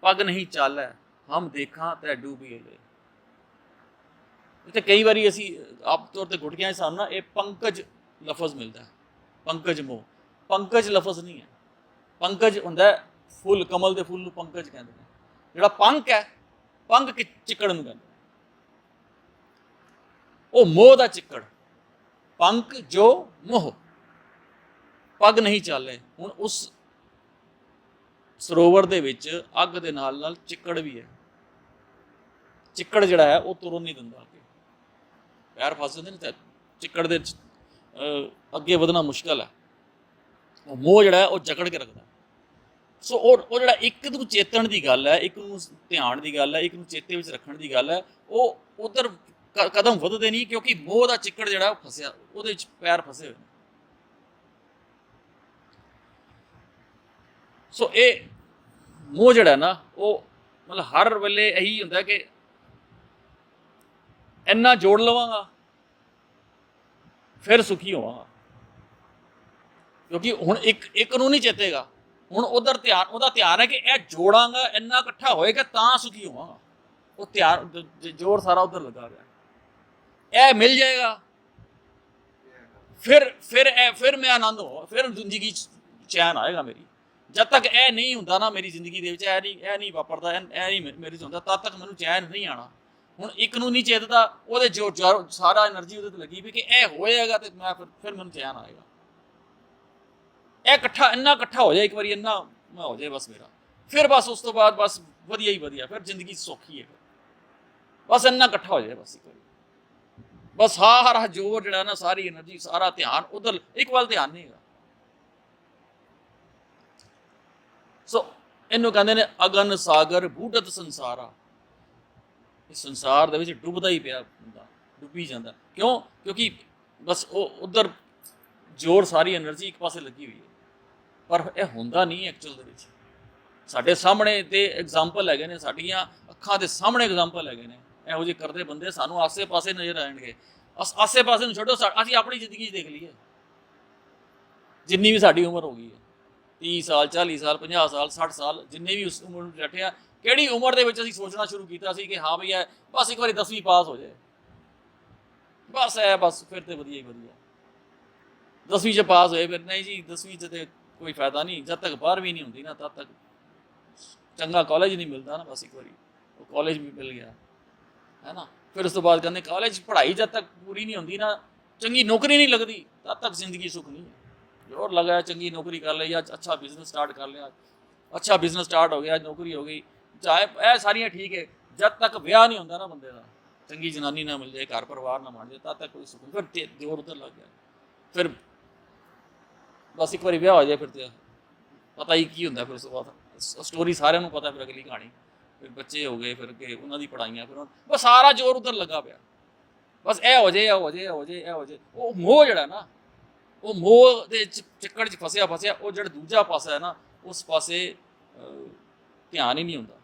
ਪਗ ਨਹੀਂ ਚਾਲੈ ਹਮ ਦੇਖਾਂ, ਤੈ ਡੂਬੀਏ ਲੈ। ਤੇ ਕਈ ਵਾਰੀ ਅਸੀਂ ਆਪ ਤੌਰ ਤੇ ਗੁੱਟ ਗਿਆ ਸਾਨੂੰ ਨਾ ਇਹ ਪੰਕਜ ਲਫ਼ਜ਼ ਮਿਲਦਾ ਹੈ। ਪੰਕਜ ਮੋਹ। ਪੰਕਜ ਲਫ਼ਜ਼ ਨਹੀਂ ਹੈ। ਪੰਕਜ ਹੁੰਦਾ ਫੁੱਲ, ਕਮਲ ਦੇ ਫੁੱਲ ਨੂੰ ਪੰਕਜ ਕਹਿੰਦੇ ਨੇ। ਜਿਹੜਾ ਪੰਕ ਹੈ, ਪੰਕ ਚਿੱਕੜ ਨੂੰ ਕਹਿੰਦੇ ਉਹ ਮੋਹ ਦਾ ਚਿੱਕੜ। ਪੰਕ ਜੋ ਮੋਹ। ਪੱਗ ਨਹੀਂ ਚਾਲੇ। ਹੁਣ ਉਸ ਸਰੋਵਰ ਦੇ ਵਿੱਚ ਅੱਗ ਦੇ ਨਾਲ ਨਾਲ ਚਿੱਕੜ ਵੀ ਹੈ। ਚਿੱਕੜ ਜਿਹੜਾ ਹੈ, ਉਹ ਤੁਰਨ ਨਹੀਂ ਦਿੰਦਾ ਅੱਗੇ। ਪੈਰ ਫਸ ਜਾਂਦੇ ਨੇ ਤੇ ਚਿੱਕੜ ਦੇ ਅੱਗੇ ਵਧਣਾ ਮੁਸ਼ਕਲ ਹੈ। ਉਹ ਮੋਹ ਜਿਹੜਾ ਉਹ ਜਕੜ ਕੇ ਰੱਖਦਾ। ਸੋ ਉਹ ਉਹ ਜਿਹੜਾ ਇੱਕ ਨੂੰ ਚੇਤਣ ਦੀ ਗੱਲ ਹੈ, ਇੱਕ ਨੂੰ ਧਿਆਨ ਦੀ ਗੱਲ ਹੈ, ਇੱਕ ਨੂੰ ਚੇਤੇ ਵਿੱਚ ਰੱਖਣ ਦੀ ਗੱਲ ਹੈ, ਉਹ ਉਧਰ ਕਦਮ ਵਧਦੇ ਨਹੀਂ ਕਿਉਂਕਿ ਮੋਹ ਦਾ ਚਿੱਕੜ ਜਿਹੜਾ ਉਹ ਫਸਿਆ, ਉਹਦੇ ਵਿੱਚ ਪੈਰ ਫਸੇ ਹੋਏ ਨੇ। ਸੋ ਇਹ ਮੋਹ ਜਿਹੜਾ ਨਾ, ਉਹ ਮਤਲਬ ਹਰ ਵੇਲੇ ਇਹੀ ਹੁੰਦਾ ਕਿ ਇੰਨਾ ਜੋੜ ਲਵਾਂਗਾ। ਫਿਰ ਸੁਖੀ ਹੋਵਾਂਗਾ ਕਿਉਂਕਿ ਹੁਣ ਇੱਕ ਇੱਕ ਨੂੰ ਨਹੀਂ ਚੇਤੇਗਾ। ਹੁਣ ਉਧਰ ਧਿਆਨ ਉਹਦਾ ਧਿਆਨ ਹੈ ਕਿ ਇਹ ਜੋੜਾਂਗਾ, ਇੰਨਾ ਇਕੱਠਾ ਹੋਏਗਾ ਤਾਂ ਸੁਖੀ ਹੋਵਾਂਗਾ ਉਹ ਧਿਆਨ ਜ਼ੋਰ ਸਾਰਾ ਉਧਰ ਲੱਗਾ ਗਿਆ ਇਹ ਮਿਲ ਜਾਏਗਾ। ਫਿਰ ਫਿਰ ਇਹ, ਫਿਰ ਮੈਂ ਆਨੰਦ ਹੋ ਫਿਰ ਜ਼ਿੰਦਗੀ ਚੈਨ ਆਏਗਾ ਮੇਰੀ। ਜਦ ਤੱਕ ਇਹ ਨਹੀਂ ਹੁੰਦਾ ਨਾ ਮੇਰੀ ਜ਼ਿੰਦਗੀ ਦੇ ਵਿੱਚ, ਇਹ ਨਹੀਂ ਇਹ ਨਹੀਂ ਵਾਪਰਦਾ, ਇਹ ਨਹੀਂ ਮੇਰੇ 'ਚ ਹੁੰਦਾ ਤਦ ਤੱਕ ਮੈਨੂੰ ਚੈਨ ਨਹੀਂ ਆਣਾ। ਹੁਣ ਇੱਕ ਨੂੰ ਨਹੀਂ ਚੇਤਦਾ ਉਹਦੇ ਜੋ ਸਾਰਾ એનર્ਜੀ ਉਹਦੇ ਤੇ ਲੱਗੀ ਵੀ ਕਿ ਇਹ ਹੋਏਗਾ ਤੇ ਮੈਂ ਫਿਰ ਫਿਰ ਮੈਨੂੰ ਧਿਆਨ ਆਏਗਾ ਇਹ ਇਕੱਠਾ ਇੰਨਾ ਇਕੱਠਾ ਹੋ ਜਾਏ ਇੱਕ ਵਾਰੀ ਇੰਨਾ ਮੈਂ ਹੋ ਜਾਏ ਬਸ ਮੇਰਾ ਫਿਰ ਬਸ ਉਸ ਤੋਂ ਬਾਅਦ ਬਸ ਵਧੀਆ ਹੀ ਵਧੀਆ ਫਿਰ ਜ਼ਿੰਦਗੀ ਸੌਖੀ ਹੈ ਬਸ ਇੰਨਾ ਇਕੱਠਾ ਹੋ ਜਾਏ ਬਸ ਇੱਕ ਵਾਰੀ ਬਸ ਸਾਰਾ ਜੋਰ ਜਿਹੜਾ ਨਾ ਸਾਰੀ એનર્ਜੀ ਸਾਰਾ ਧਿਆਨ ਉਧਰ ਇੱਕ ਵੱਲ ਧਿਆਨ ਨਹੀਂ ਹੈਗਾ ਸੋ ਇਹਨੂੰ ਕਹਿੰਦੇ ਨੇ ਅਗਨ ਸਾਗਰ ਭੂਟਤ ਸੰਸਾਰਾ ਇਸ ਸੰਸਾਰ ਦੇ ਵਿੱਚ ਡੁੱਬਦਾ ਹੀ ਪਿਆ ਬੰਦਾ, ਡੁੱਬੀ ਜਾਂਦਾ। ਕਿਉਂ? ਕਿਉਂਕਿ ਬਸ ਉਹ ਉਧਰ ਜ਼ੋਰ ਸਾਰੀ એનર્ਜੀ ਇੱਕ ਪਾਸੇ ਲੱਗੀ ਹੋਈ ਹੈ। ਪਰ ਇਹ ਹੁੰਦਾ ਨਹੀਂ ਐਕਚੁਅਲ ਦੇ ਵਿੱਚ। ਸਾਡੇ ਸਾਹਮਣੇ ਤੇ ਐਗਜ਼ਾਮਪਲ ਹੈਗੇ ਨੇ, ਸਾਡੀਆਂ ਅੱਖਾਂ ਦੇ ਸਾਹਮਣੇ ਐਗਜ਼ਾਮਪਲ ਹੈਗੇ ਨੇ। ਇਹੋ ਜਿਹੇ ਕਰਦੇ ਬੰਦੇ ਸਾਨੂੰ ਆਸੇ-ਪਾਸੇ ਨਜ਼ਰ ਆਣਗੇ ਆਸੇ-ਪਾਸੇ ਨੂੰ ਛੱਡੋ ਅਸੀਂ ਆਪਣੀ ਜ਼ਿੰਦਗੀ 'ਚ ਦੇਖ ਲਈਏ। ਜਿੰਨੀ ਵੀ ਸਾਡੀ ਉਮਰ ਹੋ ਗਈ ਹੈ 30 ਸਾਲ 40 ਸਾਲ 50 ਸਾਲ 60 ਸਾਲ, ਜਿੰਨੇ ਵੀ ਉਸ ਉਮਰ ਨੂੰ ਬੈਠੇ ਕਿਹੜੀ ਉਮਰ ਦੇ ਵਿੱਚ ਅਸੀਂ ਸੋਚਣਾ ਸ਼ੁਰੂ ਕੀਤਾ ਸੀ ਕਿ ਹਾਂ ਭਈ ਇਹ ਬਸ ਇੱਕ ਵਾਰੀ 10ਵੀਂ ਪਾਸ ਹੋ ਜਾਏ। ਬਸ ਐ, ਬਸ ਫਿਰ ਤੇ ਵਧੀਆ ਹੀ ਵਧੀਆ। 10ਵੀਂ ਚ ਪਾਸ ਹੋਏ ਫਿਰ ਨਹੀਂ ਜੀ 10ਵੀਂ ਚ ਤੇ ਕੋਈ ਫਾਇਦਾ ਨਹੀਂ, ਜਦ ਤੱਕ 12ਵੀਂ ਨਹੀਂ ਹੁੰਦੀ ਨਾ, ਤਦ ਤੱਕ ਚੰਗਾ ਕਾਲਜ ਨਹੀਂ ਮਿਲਦਾ ਨਾ, ਬਸ ਇੱਕ ਵਾਰੀ। ਉਹ ਕਾਲਜ ਵੀ ਮਿਲ ਗਿਆ, ਹੈ ਨਾ? ਫਿਰ ਉਸ ਤੋਂ ਬਾਅਦ ਕਹਿੰਦੇ ਕਾਲਜ ਪੜ੍ਹਾਈ ਜਦ ਤੱਕ ਪੂਰੀ ਨਹੀਂ ਹੁੰਦੀ ਨਾ, ਚੰਗੀ ਨੌਕਰੀ ਨਹੀਂ ਲੱਗਦੀ, ਤਦ ਤੱਕ ਜ਼ਿੰਦਗੀ ਸੁੱਖ ਨਹੀਂ ਹੈ। ਜ਼ੋਰ ਲਗਾਇਆ, ਚੰਗੀ ਨੌਕਰੀ ਕਰ ਲਈ ਜਾਂ ਅੱਛਾ ਬਿਜ਼ਨਸ ਸਟਾਰਟ ਕਰ ਲਿਆ। ਅੱਛਾ ਬਿਜ਼ਨਸ ਸਟਾਰਟ ਹੋ ਗਿਆ, ਨੌਕਰੀ ਹੋ ਗਈ। ਚਾਹੇ ਇਹ ਸਾਰੀਆਂ ਠੀਕ ਹੈ। ਜਦ ਤੱਕ ਵਿਆਹ ਨਹੀਂ ਹੁੰਦਾ ਨਾ ਬੰਦੇ ਦਾ, ਚੰਗੀ ਜਨਾਨੀ ਨਾ ਮਿਲ ਜਾਏ, ਘਰ ਪਰਿਵਾਰ ਨਾ ਬਣ ਜਾਏ, ਤਦ ਤੱਕ ਕੋਈ ਸੁਖਨ ਫਿਰ ਤੇ ਜ਼ੋਰ ਉਧਰ ਲੱਗ ਗਿਆ। ਫਿਰ ਬਸ ਇੱਕ ਵਾਰੀ ਵਿਆਹ ਹੋ ਜਾਏ ਫਿਰ ਤੇ। ਪਤਾ ਹੀ ਕੀ ਹੁੰਦਾ ਫਿਰ ਉਸ ਤੋਂ ਬਾਅਦ। ਸਟੋਰੀ ਸਾਰਿਆਂ ਨੂੰ ਪਤਾ ਫਿਰ ਅਗਲੀ ਕਹਾਣੀ। ਫਿਰ ਬੱਚੇ ਹੋ ਗਏ, ਫਿਰ ਕਿ ਉਹਨਾਂ ਦੀ ਪੜਾਈਆਂ ਫਿਰ ਉਹਨਾਂ- ਬਸ ਸਾਰਾ ਜ਼ੋਰ ਉਧਰ ਲੱਗਾ ਪਿਆ। ਬਸ ਇਹ ਹੋ ਜੇ ਇਹ ਹੋ ਜੇ ਇਹ ਹੋ ਜੇ ਇਹ ਹੋ ਜੇ ਉਹ ਮੋਹ ਜਿਹੜਾ ਨਾ, ਉਹ ਮੋਹ ਦੇ ਚ- ਚੱਕਰ 'ਚ ਫਸਿਆ ਫਸਿਆ ਉਹ ਜਿਹੜਾ ਦੂਜਾ ਪਾਸਾ ਹੈ ਨਾ, ਉਸ ਪਾਸੇ ਧਿਆਨ ਹੀ ਨਹੀਂ ਹੁੰਦਾ।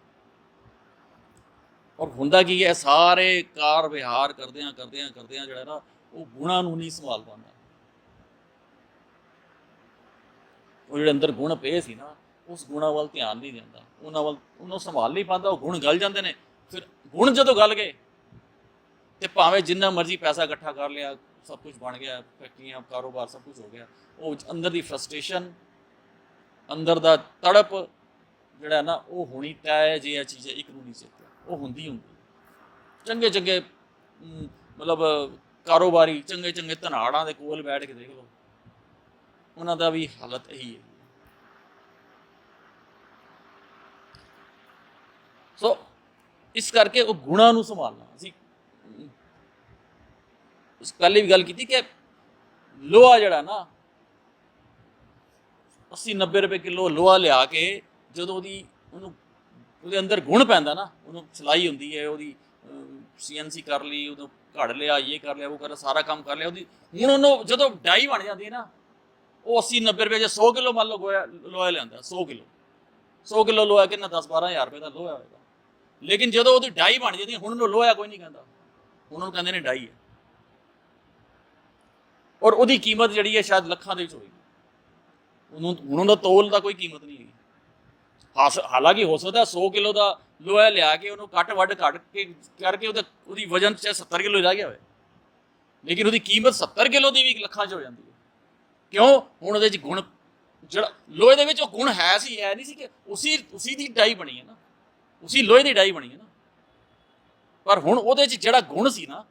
ਔਰ ਹੁੰਦਾ ਕੀ ਹੈ, ਸਾਰੇ ਕਾਰ ਵਿਹਾਰ ਕਰਦਿਆਂ ਕਰਦਿਆਂ ਕਰਦਿਆਂ ਜਿਹੜਾ ਨਾ, ਉਹ ਗੁਣਾਂ ਨੂੰ ਨਹੀਂ ਸੰਭਾਲ ਪਾਉਂਦਾ। ਉਹ ਜਿਹੜੇ ਅੰਦਰ ਗੁਣ ਪਏ ਸੀ ਨਾ, ਉਸ ਗੁਣਾਂ ਵੱਲ ਧਿਆਨ ਨਹੀਂ ਦਿੰਦਾ। ਉਹਨਾਂ ਵੱਲ, ਉਹਨੂੰ ਸੰਭਾਲ ਨਹੀਂ ਪਾਉਂਦਾ, ਉਹ ਗੁਣ ਗਲ ਜਾਂਦੇ ਨੇ। ਫਿਰ ਗੁਣ ਜਦੋਂ ਗਲ ਗਏ, ਤੇ ਭਾਵੇਂ ਜਿੰਨਾ ਮਰਜ਼ੀ ਪੈਸਾ ਇਕੱਠਾ ਕਰ ਲਿਆ, ਸਭ ਕੁਝ ਬਣ ਗਿਆ, ਫੈਕਟਰੀਆਂ, ਕਾਰੋਬਾਰ ਸਭ ਕੁਝ ਹੋ ਗਿਆ, ਉਹ ਅੰਦਰ ਦੀ ਫਰਸਟ੍ਰੇਸ਼ਨ ਅੰਦਰ ਦਾ ਤੜਪ ਜਿਹੜਾ ਨਾ, ਉਹ ਹੋਣੀ ਤੈ ਹੈ ਜੇ ਇਹ ਚੀਜ਼ ਇੱਕ ਨੂੰ ਨਹੀਂ ਸਿੱਖਿਆ ਉਹ ਹੁੰਦੀ ਹੁੰਦੀ ਚੰਗੇ ਚੰਗੇ ਮਤਲਬ ਕਾਰੋਬਾਰੀ ਚੰਗੇ ਚੰਗੇ ਧਨਾੜਾਂ ਦੇ ਕੋਲ ਬੈਠ ਕੇ ਦੇਖ। ਲਓ ਉਹਨਾਂ ਦਾ ਵੀ ਹਾਲਤ ਇਹੀ ਹੈ। ਸੋ, ਇਸ ਕਰਕੇ ਉਹ ਗੁਣਾਂ ਨੂੰ ਸੰਭਾਲਣਾ। ਅਸੀਂ ਉਸ ਕੱਲ੍ਹ ਵੀ ਗੱਲ ਕੀਤੀ ਕਿ ਲੋਹਾ ਜਿਹੜਾ ਨਾ 80 90 ਰੁਪਏ ਕਿਲੋ ਲੋਹਾ ਲਿਆ ਕੇ ਜਦੋਂ ਉਹਦੀ ਉਹਨੂੰ ਉਹਦੇ ਅੰਦਰ ਗੁਣ ਪੈਂਦਾ ਨਾ ਉਹਨੂੰ ਸਲਾਈ ਹੁੰਦੀ ਹੈ ਉਹਦੀ ਸੀਐਨਸੀ ਕਰ ਲਈ ਉਹਨੂੰ ਘੜ ਲਿਆ ਇਹ ਕਰ ਲਿਆ ਉਹ ਕਰ ਲਿਆ, ਸਾਰਾ ਕੰਮ ਕਰ ਲਿਆ ਉਹਦੀ ਹੁਣ ਉਹਨੂੰ ਜਦੋਂ ਡਾਈ ਬਣ ਜਾਂਦੀ ਹੈ ਨਾ ਉਹ 80 90 ਰੁਪਏ ਜੇ 100 ਕਿਲੋ ਮੰਨ ਲਓ ਗੋਇਆ ਲੋਹਾ ਲਿਆਂਦਾ 100 ਕਿਲੋ। 100 ਕਿਲੋ ਲੋਹਾ ਕਿੰਨਾ 10 12000 ਰੁਪਏ ਦਾ ਲੋਹਾ ਹੋਏਗਾ। ਲੇਕਿਨ ਜਦੋਂ ਉਹਦੀ ਡਾਈ ਬਣ ਜਾਂਦੀ ਹੁਣ ਉਹਨੂੰ ਲੋਹਾ ਕੋਈ ਨਹੀਂ ਕਹਿੰਦਾ। ਹੁਣ ਉਹਨੂੰ ਕਹਿੰਦੇ ਨੇ ਡਾਈ ਹੈ। ਔਰ ਉਹਦੀ ਕੀਮਤ ਜਿਹੜੀ ਹੈ ਸ਼ਾਇਦ ਲੱਖਾਂ ਦੇ ਵਿੱਚ ਹੋਏਗੀ। ਉਹਨੂੰ ਹੁਣ ਉਹਦਾ ਤੋਲ ਦਾ ਕੋਈ ਕੀਮਤ ਨਹੀਂ ਹੈਗੀ। ਹਾਲਾਂਕਿ ਹੋ ਸਕਦਾ 100 ਕਿਲੋ ਦਾ ਲੋਹਾ ਲਿਆ ਕੇ ਉਹਨੂੰ ਕੱਟ ਵੱਢ ਕੱਟ ਕੇ ਕਰਕੇ ਉਹਦਾ, ਉਹਦੀ ਵਜ਼ਨ ਚ 70 ਕਿਲੋ ਰਹਿ ਗਿਆ ਹੋਵੇ। ਲੇਕਿਨ ਉਹਦੀ ਕੀਮਤ 70 ਕਿਲੋ ਦੀ ਵੀ ਲੱਖਾਂ 'ਚ ਹੋ ਜਾਂਦੀ ਹੈ। ਕਿਉਂ? ਹੁਣ ਉਹਦੇ 'ਚ ਗੁਣ, ਜਿਹੜਾ ਲੋਹੇ ਦੇ ਵਿੱਚ ਉਹ ਗੁਣ ਹੈ ਸੀ ਐ ਨਹੀਂ ਸੀ ਕਿ ਉਸੇ ਉਸੇ ਦੀ ਡਾਈ ਬਣੀ ਹੈ ਨਾ। ਉਸੇ ਲੋਹੇ ਦੀ ਡਾਈ ਬਣੀ ਹੈ ਨਾ। ਪਰ ਹੁਣ ਉਹਦੇ 'ਚ ਜਿਹੜਾ ਗੁਣ ਸੀ ਨਾ,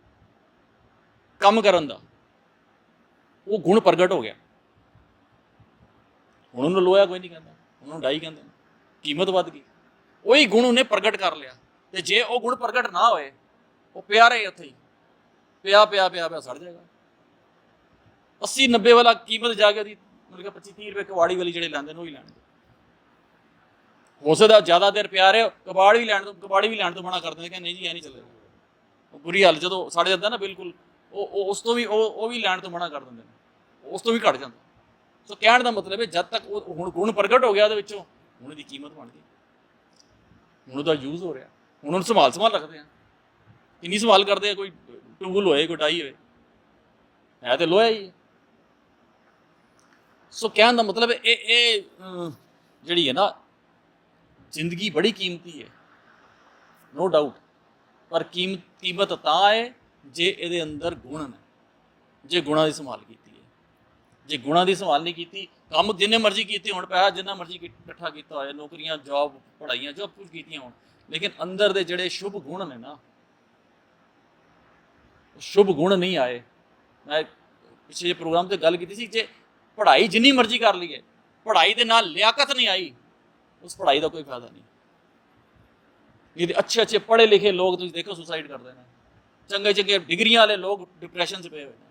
ਕੰਮ ਕਰਨ ਦਾ, ਉਹ ਗੁਣ ਪ੍ਰਗਟ ਹੋ ਗਿਆ। ਹੁਣ ਉਹਨੂੰ ਲੋਹਾ ਕੋਈ ਨਹੀਂ ਕਹਿੰਦਾ ਉਹਨੂੰ ਡਾਈ ਕਹਿੰਦੇ ਨੇ। ਕੀਮਤ ਵੱਧ ਗਈ। ਉਹੀ ਗੁਣ ਉਹਨੇ ਪ੍ਰਗਟ ਕਰ ਲਿਆ। ਤੇ ਜੇ ਉਹ ਗੁਣ ਪ੍ਰਗਟ ਨਾ ਹੋਏ, ਉਹ ਪਿਆ ਰਹੇ ਉੱਥੇ ਹੀ। ਪਿਆ ਪਿਆ ਪਿਆ ਪਿਆ, ਸੜ ਜਾਏਗਾ। 80 90 ਵਾਲਾ ਕੀਮਤ ਜਾ ਕੇ ਉਹਦੀ, ਮਤਲਬ ਕਿ 25 30 ਰੁਪਏ ਕਵਾੜੀ ਵਾਲੀ ਜਿਹੜੇ ਲੈਂਦੇ ਨੇ, ਉਹ ਹੀ ਲੈਣਗੇ ਹੋ ਸਕਦਾ ਜ਼ਿਆਦਾ ਦੇਰ ਪਿਆ ਰਹੇ, ਕਬਾੜ ਵੀ ਲੈਣ ਤੋਂ, ਕਬਾੜੀ ਵੀ ਲੈਣ ਤੋਂ ਮਨਾ ਕਰ ਦਿੰਦੇ ਕਿ ਨਹੀਂ ਜੀ ਇਹ ਨਹੀਂ ਚੱਲੇਗਾ। ਉਹ ਬੁਰੀ ਹਾਲ ਜਦੋਂ ਸੜ ਜਾਂਦਾ ਨਾ, ਬਿਲਕੁਲ, ਉਹ ਉਹ, ਉਸ ਤੋਂ ਵੀ, ਉਹ ਉਹ ਵੀ ਲੈਣ ਤੋਂ ਮਨਾ ਕਰ ਦਿੰਦੇ ਨੇ। ਉਸ ਤੋਂ ਵੀ ਘਟ ਜਾਂਦਾ। ਸੋ ਕਹਿਣ ਦਾ ਮਤਲਬ ਹੈ, ਜਦ ਤੱਕ ਉਹ ਹੁਣ ਗੁਣ ਪ੍ਰਗਟ ਹੋ ਗਿਆ ਉਹਦੇ ਵਿੱਚੋਂ ਹੁਣ ਉਹਦੀ ਕੀਮਤ ਬਣ ਗਈ। ਹੁਣ ਉਹਦਾ ਯੂਜ਼ ਹੋ ਰਿਹਾ। ਹੁਣ ਉਹਨੂੰ ਸੰਭਾਲ ਸੰਭਾਲ ਰੱਖਦੇ ਆ। ਕਿੰਨੀ ਸੰਭਾਲ ਕਰਦੇ ਆ, ਕੋਈ ਟੂਲ ਹੋਏ ਕੋਈ ਡਾਈ ਹੋਏ ਹੈ ਤੇ ਲੋਹਾ ਹੀ। ਸੋ ਕਹਿਣ ਦਾ ਮਤਲਬ ਇਹ ਇਹ ਜਿਹੜੀ ਹੈ ਨਾ, ਜ਼ਿੰਦਗੀ ਬੜੀ ਕੀਮਤੀ ਹੈ। ਨੋ ਡਾਊਟ ਪਰ ਕੀਮਤ ਕੀਮਤ ਤਾਂ ਹੈ ਜੇ ਇਹਦੇ ਅੰਦਰ ਗੁਣ ਨੇ। ਜੇ ਗੁਣਾਂ ਦੀ ਸੰਭਾਲ ਕੀਤੀ ਹੈ। ਜੇ ਗੁਣਾਂ ਦੀ ਸੰਭਾਲ ਨਹੀਂ ਕੀਤੀ ਕੰਮ ਜਿੰਨੇ ਮਰਜ਼ੀ ਕੀਤੇ ਹੋਣ, ਪੈਸਾ ਜਿੰਨਾ ਮਰਜ਼ੀ ਇਕੱਠਾ ਕੀਤਾ ਹੋਇਆ ਨੌਕਰੀਆਂ ਜੌਬ ਪੜ੍ਹਾਈਆਂ, ਜੋ ਕੁਝ ਕੀਤੀਆਂ ਹੋਣ। ਲੇਕਿਨ ਅੰਦਰ ਦੇ ਜਿਹੜੇ ਸ਼ੁਭ ਗੁਣ ਨੇ ਨਾ ਸ਼ੁਭ ਗੁਣ ਨਹੀਂ ਆਏ। ਮੈਂ ਪਿਛਲੇ ਪ੍ਰੋਗਰਾਮ ਤੇ ਗੱਲ ਕੀਤੀ ਸੀ ਜੇ ਪੜ੍ਹਾਈ ਜਿੰਨੀ ਮਰਜ਼ੀ ਕਰ ਲਈਏ, ਪੜ੍ਹਾਈ ਦੇ ਨਾਲ ਲਿਆਕਤ ਨਹੀਂ ਆਈ, ਉਸ ਪੜ੍ਹਾਈ ਦਾ ਕੋਈ ਫਾਇਦਾ ਨਹੀਂ। ਇਹ ਅੱਛੇ ਅੱਛੇ ਪੜ੍ਹੇ ਲਿਖੇ ਲੋਕ ਤੁਸੀਂ ਦੇਖੋ ਸੁਸਾਈਡ ਕਰਦੇ ਨੇ। ਚੰਗੇ ਚੰਗੇ ਡਿਗਰੀਆਂ ਵਾਲੇ ਲੋਕ ਡਿਪਰੈਸ਼ਨ 'ਚ ਪਏ ਹੋਏ ਨੇ।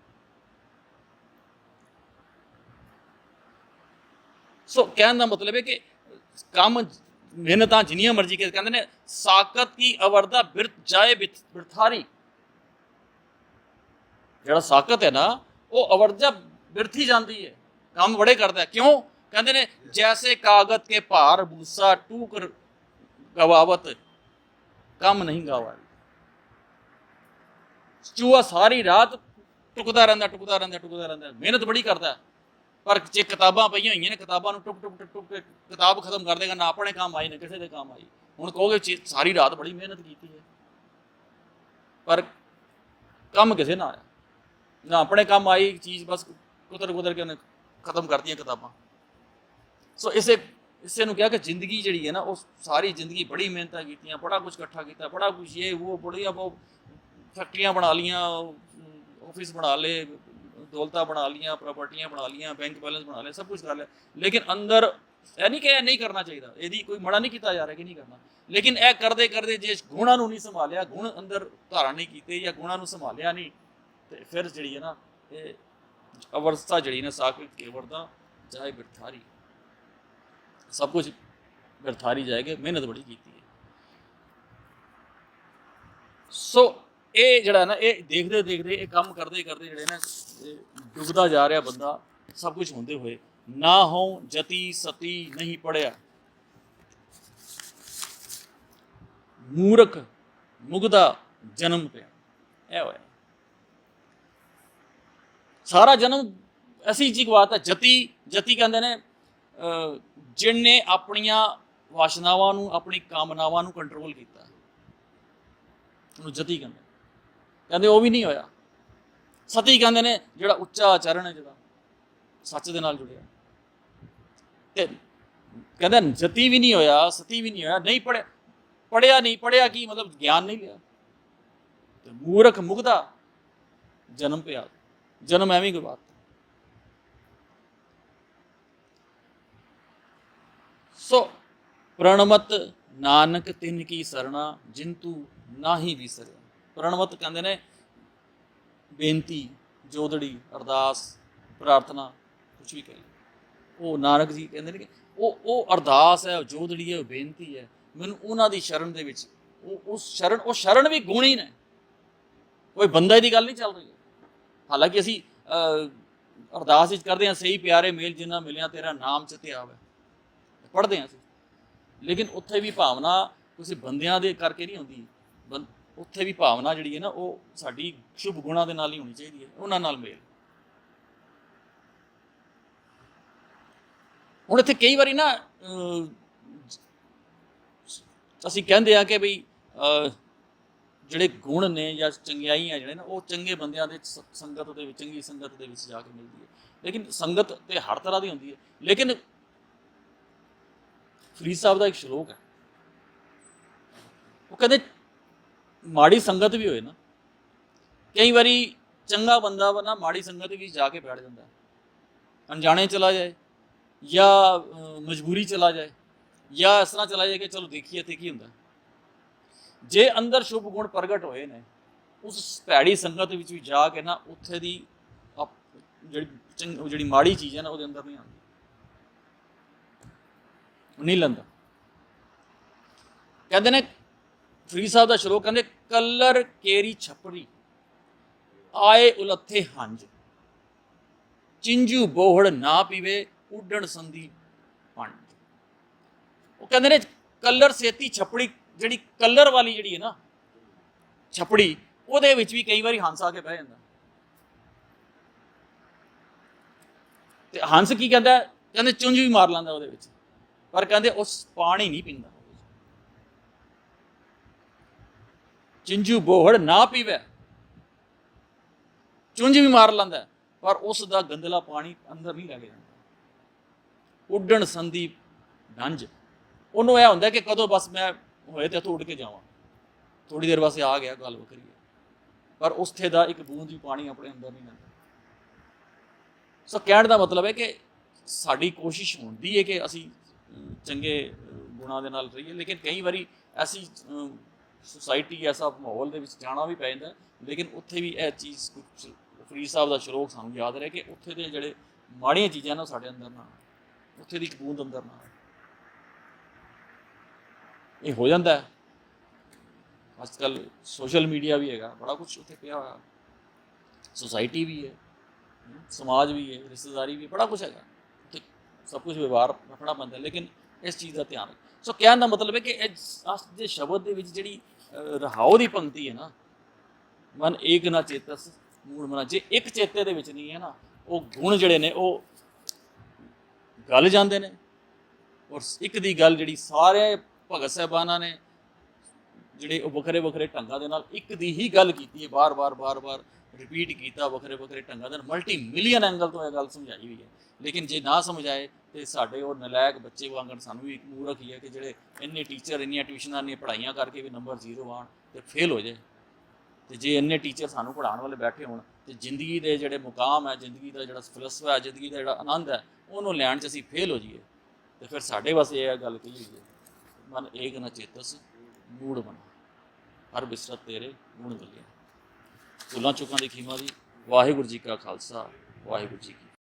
ਸੋ ਕਹਿਣ ਦਾ ਮਤਲਬ ਹੈ ਕਿ ਕੰਮ ਮਿਹਨਤਾਂ ਜਿੰਨੀਆਂ ਮਰਜ਼ੀ ਕੇ ਕਹਿੰਦੇ ਨੇ ਸਾਕਤ ਕੀ ਅਵਰਦਾ ਬਿਰਤ ਜਾਏ ਬਿਥ- ਬਿਰਥਾਰੀ। ਜਿਹੜਾ ਸਾਕਤ ਹੈ ਨਾ, ਉਹ ਅਵਰਜਾ ਬਿਰਥੀ ਜਾਂਦੀ ਹੈ। ਕੰਮ ਬੜੇ ਕਰਦਾ ਕਿਉਂ? ਕਹਿੰਦੇ ਨੇ, ਜੈਸੇ ਕਾਗਜ਼ ਕੇ ਭਾਰ ਭੂਸਾ ਟੂਕ ਰ- ਗਵਾਵਤ, ਕੰਮ ਨਹੀਂ ਗਾਵਾ ਚੂਹਾ ਸਾਰੀ ਰਾਤ ਟੁਕਦਾ ਰਹਿੰਦਾ ਟੁਕਦਾ ਰਹਿੰਦਾ ਟੁਕਦਾ ਰਹਿੰਦਾ। ਮਿਹਨਤ ਬੜੀ ਕਰਦਾ ਪਰ ਜੇ ਕਿਤਾਬਾਂ ਪਈਆਂ ਹੋਈਆਂ ਨੇ, ਕਿਤਾਬਾਂ ਨੂੰ ਟੁਕ ਟੁਕ ਟੁਕ ਟੁਕ ਕੇ ਕਿਤਾਬ ਖਤਮ ਕਰ ਦੇਗਾ, ਨਾ ਆਪਣੇ ਕੰਮ ਆਈ ਨਾ, ਕਿਸੇ ਦੇ ਕੰਮ ਆਈ ਹੁਣ ਕਹੋਗੇ ਸਾਰੀ ਰਾਤ ਬੜੀ ਮਿਹਨਤ ਕੀਤੀ ਹੈ। ਪਰ ਕੰਮ ਕਿਸੇ ਨਾ ਆਇਆ। ਨਾ ਆਪਣੇ ਕੰਮ ਆਈ ਚੀਜ਼ ਬਸ ਕੁਦਰ ਕੁਦਰ ਕੇ ਉਹਨੇ ਖਤਮ ਕਰਤੀਆਂ ਕਿਤਾਬਾਂ। ਸੋ ਇਸੇ ਇਸੇ ਨੂੰ ਕਿਹਾ ਕਿ ਜ਼ਿੰਦਗੀ ਜਿਹੜੀ ਹੈ ਨਾ, ਉਹ ਸਾਰੀ ਜ਼ਿੰਦਗੀ ਬੜੀ ਮਿਹਨਤਾਂ ਕੀਤੀਆਂ, ਬੜਾ ਕੁਝ ਇਕੱਠਾ ਕੀਤਾ, ਬੜਾ ਕੁਝ ਇਹ, ਉਹ, ਬੜੀਆਂ ਉਹ ਫੈਕਟਰੀਆਂ ਬਣਾ ਲੀਆਂ ਆਫਿਸ ਬਣਾ ਲਏ ਦੌਲਤਾਂ ਬਣਾ ਲੀਆਂ ਪ੍ਰਾਪਰਟੀਆਂ ਬਣਾ ਲੀਆਂ ਬੈਂਕ ਬੈਲੈਂਸ ਬਣਾ ਲਿਆ, ਸਭ ਕੁਝ ਕਰ ਲਿਆ। ਲੇਕਿਨ ਅੰਦਰ ਇਹ ਨਹੀਂ ਕਿ ਇਹ ਨਹੀਂ ਕਰਨਾ ਚਾਹੀਦਾ। ਇਹਦੀ ਕੋਈ ਮਨਾ ਨਹੀਂ ਕੀਤਾ ਜਾ ਰਿਹਾ ਕਿ ਨਹੀਂ ਕਰਨਾ। ਲੇਕਿਨ ਇਹ ਕਰਦੇ ਕਰਦੇ ਜੇ ਗੁਣਾਂ ਨੂੰ ਨਹੀਂ ਸੰਭਾਲਿਆ, ਗੁਣ ਅੰਦਰ ਧਾਰਾ ਨਹੀਂ ਕੀਤੇ ਜਾਂ ਗੁਣਾਂ ਨੂੰ ਸੰਭਾਲਿਆ ਨਹੀਂ, ਤੇ ਫਿਰ ਜਿਹੜੀ ਹੈ ਨਾ, ਇਹ ਅਵਸਥਾ ਜਿਹੜੀ ਨਾ ਸਾਕਿਤ ਕੇਵਰ ਦਾ ਜਾਏ ਬਿਰਥਾਰੀ। ਸਭ ਕੁਝ ਬਿਰਥਾਰੀ ਜਾਏਗਾ, ਮਿਹਨਤ ਬੜੀ ਕੀਤੀ ਹੈ। ਸੋ ਇਹ ਜਿਹੜਾ ਨਾ ਇਹ ਦੇਖਦੇ ਦੇਖਦੇ ਇਹ ਕੰਮ ਕਰਦੇ ਕਰਦੇ ਜਿਹੜੇ ਨਾ ਡੁੱਬਦਾ ਜਾ ਰਿਹਾ ਬੰਦਾ ਸਭ ਕੁਝ ਹੁੰਦੇ ਹੋਏ। ਨਾ ਹੋ ਜਤੀ ਸਤੀ ਨਹੀਂ ਪੜਿਆ। ਮੂਰਖ ਮੁਗਦਾ ਜਨਮ ਪਿਆ। ਇਹ ਹੋਇਆ। ਸਾਰਾ ਜਨਮ ਅਸੀਂ ਜੀ ਗਵਾਤਾ ਜਤੀ ਜਤੀ ਕਹਿੰਦੇ ਨੇ ਅਹ, ਜਿਹਨੇ ਆਪਣੀਆਂ ਵਾਸ਼ਨਾਵਾਂ ਨੂੰ ਆਪਣੀ ਕਾਮਨਾਵਾਂ ਨੂੰ ਕੰਟਰੋਲ ਕੀਤਾ। ਉਹਨੂੰ ਜਤੀ ਕਹਿੰਦੇ ਕਹਿੰਦੇ ਉਹ ਵੀ ਨਹੀਂ ਹੋਇਆ। ਸਤੀ ਕਹਿੰਦੇ ਨੇ ਜਿਹੜਾ ਉੱਚਾ ਆਚਰਣ ਹੈ ਜਿਹੜਾ ਸੱਚ ਦੇ ਨਾਲ ਜੁੜਿਆ। ਤੇ ਕਹਿੰਦੇ ਜਤੀ ਵੀ ਨਹੀਂ ਹੋਇਆ, ਸਤੀ ਵੀ ਨਹੀਂ ਹੋਇਆ, ਨਹੀਂ ਪੜਿਆ ਪੜਿਆ ਨਹੀਂ ਪੜਿਆ ਕੀ ਮਤਲਬ ਗਿਆਨ ਨਹੀਂ ਲਿਆ। ਤੇ ਮੂਰਖ ਮੁਗਦਾ ਜਨਮ ਪਿਆ, ਜਨਮ ਐਵੇਂ ਕੋਈ ਬਾਤ ਸੋ ਪ੍ਰਣਮਤ ਨਾਨਕ ਤਿਨ ਕੀ ਸਰਣਾ, ਜਿੰਤੂ ਨਾਹੀ ਵਿਸਰਿਆ। ਰਣਵਤ ਕਹਿੰਦੇ ਨੇ, ਬੇਨਤੀ, ਜੋਦੜੀ, ਅਰਦਾਸ, ਪ੍ਰਾਰਥਨਾ ਕੁਝ ਵੀ ਕਹੀ ਉਹ ਨਾਨਕ ਜੀ ਕਹਿੰਦੇ ਨੇ ਉਹ ਉਹ ਅਰਦਾਸ ਹੈ, ਉਹ ਜੋਦੜੀ ਹੈ, ਉਹ ਬੇਨਤੀ ਹੈ। ਮੈਨੂੰ ਉਹਨਾਂ ਦੀ ਸ਼ਰਨ ਦੇ ਵਿੱਚ, ਉਹ, ਉਸ ਸ਼ਰਨ, ਉਹ ਸ਼ਰਨ ਵੀ ਗੁਣੀ ਨੇ। ਕੋਈ ਬੰਦਾ ਦੀ ਗੱਲ ਨਹੀਂ ਚੱਲ ਰਹੀ। ਹਾਲਾਂਕਿ ਅਸੀਂ ਅਰਦਾਸ ਵਿੱਚ ਕਰਦੇ ਹਾਂ, ਸਹੀ ਪਿਆਰੇ ਮੇਲ ਜਿੰਨਾ ਮਿਲਿਆ, ਤੇਰਾ ਨਾਮ ਚ ਤੇ ਹੈ ਪੜ੍ਹਦੇ ਹਾਂ ਅਸੀਂ। ਲੇਕਿਨ ਉੱਥੇ ਵੀ ਭਾਵਨਾ ਕਿਸੇ ਬੰਦਿਆਂ ਦੇ ਕਰਕੇ ਨਹੀਂ ਹੁੰਦੀ। ਬੰ- ਉੱਥੇ ਵੀ ਭਾਵਨਾ ਜਿਹੜੀ ਹੈ ਨਾ, ਉਹ ਸਾਡੀ ਸ਼ੁਭ ਗੁਣਾਂ ਦੇ ਨਾਲ ਹੀ ਹੋਣੀ ਚਾਹੀਦੀ ਹੈ, ਉਹਨਾਂ ਨਾਲ ਮੇਲ। ਹੁਣ ਇੱਥੇ ਕਈ ਵਾਰੀ ਨਾ ਅਸੀਂ ਕਹਿੰਦੇ ਆ ਕਿ ਬਈ ਜਿਹੜੇ ਗੁਣ ਨੇ ਜਾਂ ਚੰਗਿਆਈਆਂ ਜਿਹੜੇ ਨਾ, ਉਹ ਚੰਗੇ ਬੰਦਿਆਂ ਦੇ ਸੰਗਤ ਦੇ ਵਿੱਚ, ਚੰਗੀ ਸੰਗਤ ਦੇ ਵਿੱਚ ਜਾ ਕੇ ਮਿਲਦੀ ਹੈ। ਲੇਕਿਨ ਸੰਗਤ ਤੇ ਹਰ ਤਰ੍ਹਾਂ ਦੀ ਹੁੰਦੀ ਹੈ। ਲੇਕਿਨ ਫਰੀਦ ਸਾਹਿਬ ਦਾ ਇੱਕ ਸ਼ਲੋਕ ਹੈ। ਉਹ ਕਹਿੰਦੇ ਮਾੜੀ ਸੰਗਤ ਵੀ ਹੋਏ ਨਾ। ਕਈ ਵਾਰੀ ਚੰਗਾ ਬੰਦਾ ਵਾ ਨਾ, ਮਾੜੀ ਸੰਗਤ ਵਿੱਚ ਜਾ ਕੇ ਬੈਠ ਜਾਂਦਾ। ਅਣਜਾਣੇ ਚਲਾ ਜਾਏ ਜਾਂ ਮਜਬੂਰੀ ਚਲਾ ਜਾਏ ਜਾਂ ਇਸ ਤਰ੍ਹਾਂ ਚਲਾ ਜਾਏ ਕਿ ਚਲੋ ਦੇਖੀਏ ਤੇ ਕੀ ਹੁੰਦਾ। ਜੇ ਅੰਦਰ ਸ਼ੁਭ ਗੁਣ ਪ੍ਰਗਟ ਹੋਏ ਨੇ, ਉਸ ਭੈੜੀ ਸੰਗਤ ਵਿੱਚ ਵੀ ਜਾ ਕੇ ਨਾ, ਉੱਥੇ ਦੀ ਆਪ- ਜਿਹੜੀ ਚੰਗ- ਜਿਹੜੀ ਮਾੜੀ ਚੀਜ਼ ਹੈ ਨਾ, ਉਹਦੇ ਅੰਦਰ ਨਹੀਂ ਆਉਂਦੀ। ਨਹੀਂ ਲੈਂਦਾ। ਕਹਿੰਦੇ ਨੇ ਫਰੀਦ ਸਾਹਿਬ ਦਾ ਸ਼ਲੋਕ ਕਹਿੰਦੇ, ਕਲਰ ਕੇਰੀ ਛਪਰੀ, ਆਏ ਉਲੱਥੇ ਹੰਜ ਚਿੰਜੂ ਬੋਹੜ ਨਾ ਪੀਵੇ, ਉੱਡਣ ਸੰਦੀ ਪੰਡ ਉਹ ਕਹਿੰਦੇ ਨੇ, ਕਲਰ ਸੇਤੀ ਛਪੜੀ ਜਿਹੜੀ ਕਲਰ ਵਾਲੀ ਜਿਹੜੀ ਹੈ ਨਾ ਛਪੜੀ ਉਹਦੇ ਵਿੱਚ ਵੀ ਕਈ ਵਾਰੀ ਹੰਸ ਆ ਕੇ ਬਹਿ ਜਾਂਦਾ। ਤੇ ਹੰਸ ਕੀ ਕਹਿੰਦਾ ਕਹਿੰਦੇ, ਚੁੰਝ ਵੀ ਮਾਰ ਲੈਂਦਾ ਉਹਦੇ ਵਿੱਚ। ਪਰ ਕਹਿੰਦੇ, ਉਸ ਪਾਣੀ ਨਹੀਂ ਪੀਂਦਾ। ਚਿੰਜੂ ਬੋਹੜ ਨਾ ਪੀਵੇ। ਚੁੰਝ ਵੀ ਮਾਰ ਲੈਂਦਾ ਪਰ ਉਸ ਦਾ ਗੰਦਲਾ ਪਾਣੀ ਅੰਦਰ ਨਹੀਂ ਲੈ ਕੇ ਜਾਂਦਾ। ਉੱਡਣ ਸੰਦੀਪ ਡੰਜ। ਉਹਨੂੰ ਇਹ ਹੁੰਦਾ ਕਿ ਕਦੋਂ ਬਸ ਮੈਂ ਹੋਏ ਤੇ ਉੱਡ ਕੇ ਜਾਵਾਂ। ਥੋੜੀ ਦੇਰ ਵਾਸਤੇ ਆ ਗਿਆ, ਗੱਲ ਵੱਖਰੀ ਹੈ। ਪਰ ਉਸਥੇ ਦਾ ਇੱਕ ਬੂੰਦ ਵੀ ਪਾਣੀ ਆਪਣੇ ਅੰਦਰ ਨਹੀਂ ਲੈਂਦਾ। ਸੋ ਕਹਿਣ ਦਾ ਮਤਲਬ ਹੈ ਕਿ ਸਾਡੀ ਕੋਸ਼ਿਸ਼ ਹੁੰਦੀ ਹੈ ਕਿ ਅਸੀਂ ਚੰਗੇ ਗੁਣਾਂ ਦੇ ਨਾਲ ਰਹੀਏ, ਲੇਕਿਨ ਕਈ ਵਾਰੀ ਐਸੀ ਸੁਸਾਇਟੀ ਐਸਾ ਮਾਹੌਲ ਦੇ ਵਿੱਚ ਜਾਣਾ ਵੀ ਪੈ ਜਾਂਦਾ ਲੇਕਿਨ ਉੱਥੇ ਵੀ ਇਹ ਚੀਜ਼ ਕੁਛ ਫਰੀਦ ਸਾਹਿਬ ਦਾ ਸ਼ਲੋਕ ਸਾਨੂੰ ਯਾਦ ਰਹੇ ਕਿ ਉੱਥੇ ਦੇ ਜਿਹੜੇ ਮਾੜੀਆਂ ਚੀਜ਼ਾਂ ਨੇ ਉਹ ਸਾਡੇ ਅੰਦਰ ਨਾ ਉੱਥੇ ਦੀ ਇੱਕ ਅੰਦਰ ਨਾ ਇਹ ਹੋ ਜਾਂਦਾ ਹੈ। ਅੱਜ ਕੱਲ ਸੋਸ਼ਲ ਮੀਡੀਆ ਵੀ ਹੈਗਾ, ਬੜਾ ਕੁਝ ਉੱਥੇ ਪਿਆ ਹੋਇਆ। ਸੋਸਾਇਟੀ ਵੀ ਹੈ, ਸਮਾਜ ਵੀ ਹੈ, ਰਿਸ਼ਤੇਦਾਰੀ ਵੀ ਬੜਾ ਕੁਝ ਹੈਗਾ। ਉੱਥੇ ਸਭ ਕੁਝ ਵਿਵਹਾਰ ਰੱਖਣਾ ਪੈਂਦਾ ਲੇਕਿਨ ਇਸ ਚੀਜ਼ ਦਾ ਧਿਆਨ ਰੱਖੋ। ਸੋ ਕਹਿਣ ਦਾ ਮਤਲਬ ਹੈ ਕਿ ਇਹ ਅਸ ਦੇ ਸ਼ਬਦ ਦੇ ਵਿੱਚ ਜਿਹੜੀ ਅਹ, ਰਹਾਉ ਦੀ ਪੰਕਤੀ ਹੈ ਨਾ ਮਨ ਏਕ ਨਾ ਚੇਤਸ ਮੂੜ ਮਨਾ। ਜੇ ਇੱਕ ਚੇਤੇ ਦੇ ਵਿੱਚ ਨਹੀਂ ਹੈ ਨਾ ਉਹ ਗੁਣ ਜਿਹੜੇ ਨੇ ਉਹ ਗੱਲ ਜਾਂਦੇ ਨੇ। ਔਰ ਇੱਕ ਦੀ ਗੱਲ ਜਿਹੜੀ ਸਾਰੇ ਭਗਤ ਸਾਹਿਬਾਨਾਂ ਨੇ ਜਿਹੜੇ ਉਹ ਵੱਖਰੇ ਵੱਖਰੇ ਢੰਗਾਂ ਦੇ ਨਾਲ ਇੱਕ ਦੀ ਹੀ ਗੱਲ ਕੀਤੀ ਹੈ ਬਾਰ-ਬਾਰ ਬਾਰ-ਬਾਰ ਰਿਪੀਟ ਕੀਤਾ ਵੱਖਰੇ ਵੱਖਰੇ ਢੰਗਾਂ ਦੇ ਨਾਲ। ਮਲਟੀ ਮਿਲੀਅਨ ਐਂਗਲ ਤੋਂ ਇਹ ਗੱਲ ਸਮਝਾਈ ਹੋਈ ਹੈ। ਲੇਕਿਨ ਜੇ ਨਾ ਸਮਝ ਆਏ ਤੇ ਸਾਡੇ ਉਹ ਨਲਾਇਕ ਬੱਚੇ ਵਾਂਗਣ ਸਾਨੂੰ ਵੀ ਇੱਕ ਮੂਰਖ ਹੀ ਹੈ ਕਿ ਜਿਹੜੇ ਇੰਨੇ ਟੀਚਰ ਇੰਨੀਆਂ ਟਿਊਸ਼ਨਾਂ ਇੰਨੀਆਂ ਪੜ੍ਹਾਈਆਂ ਕਰਕੇ ਵੀ ਨੰਬਰ ਜ਼ੀਰੋ ਆਣ ਤੇ ਫੇਲ ਹੋ ਜਾਏ। ਤੇ ਜੇ ਇੰਨੇ ਟੀਚਰ ਸਾਨੂੰ ਪੜ੍ਹਾਉਣ ਵਾਲੇ ਬੈਠੇ ਹੋਣ ਤੇ ਜ਼ਿੰਦਗੀ ਦੇ ਜਿਹੜੇ ਮੁਕਾਮ ਹੈ, ਜ਼ਿੰਦਗੀ ਦਾ ਜਿਹੜਾ ਫਲਸਫਾ ਹੈ, ਜ਼ਿੰਦਗੀ ਦਾ ਜਿਹੜਾ ਆਨੰਦ ਹੈ, ਉਹਨੂੰ ਲੈਣ 'ਚ ਅਸੀਂ ਫੇਲ ਹੋ ਜਾਈਏ। ਤੇ ਫਿਰ ਸਾਡੇ ਵਾਸਤੇ ਇਹ ਗੱਲ ਕਹੀ ਹੋਈ ਹੈ, ਮਨ ਏਕ ਨ ਚੇਤਸ, ਮੂੜ ਬਣਾ ਹਰ ਬਿਸਰਤ ਤੇਰੇ ਗੁਣ ਗਲਿਆ ਭੁੱਲਾਂ ਚੁੱਕਾਂ ਦੀ ਖੀਮਾ ਦੀ ਵਾਹਿਗੁਰੂ ਜੀ ਕਾ ਖਾਲਸਾ, ਵਾਹਿਗੁਰੂ ਜੀ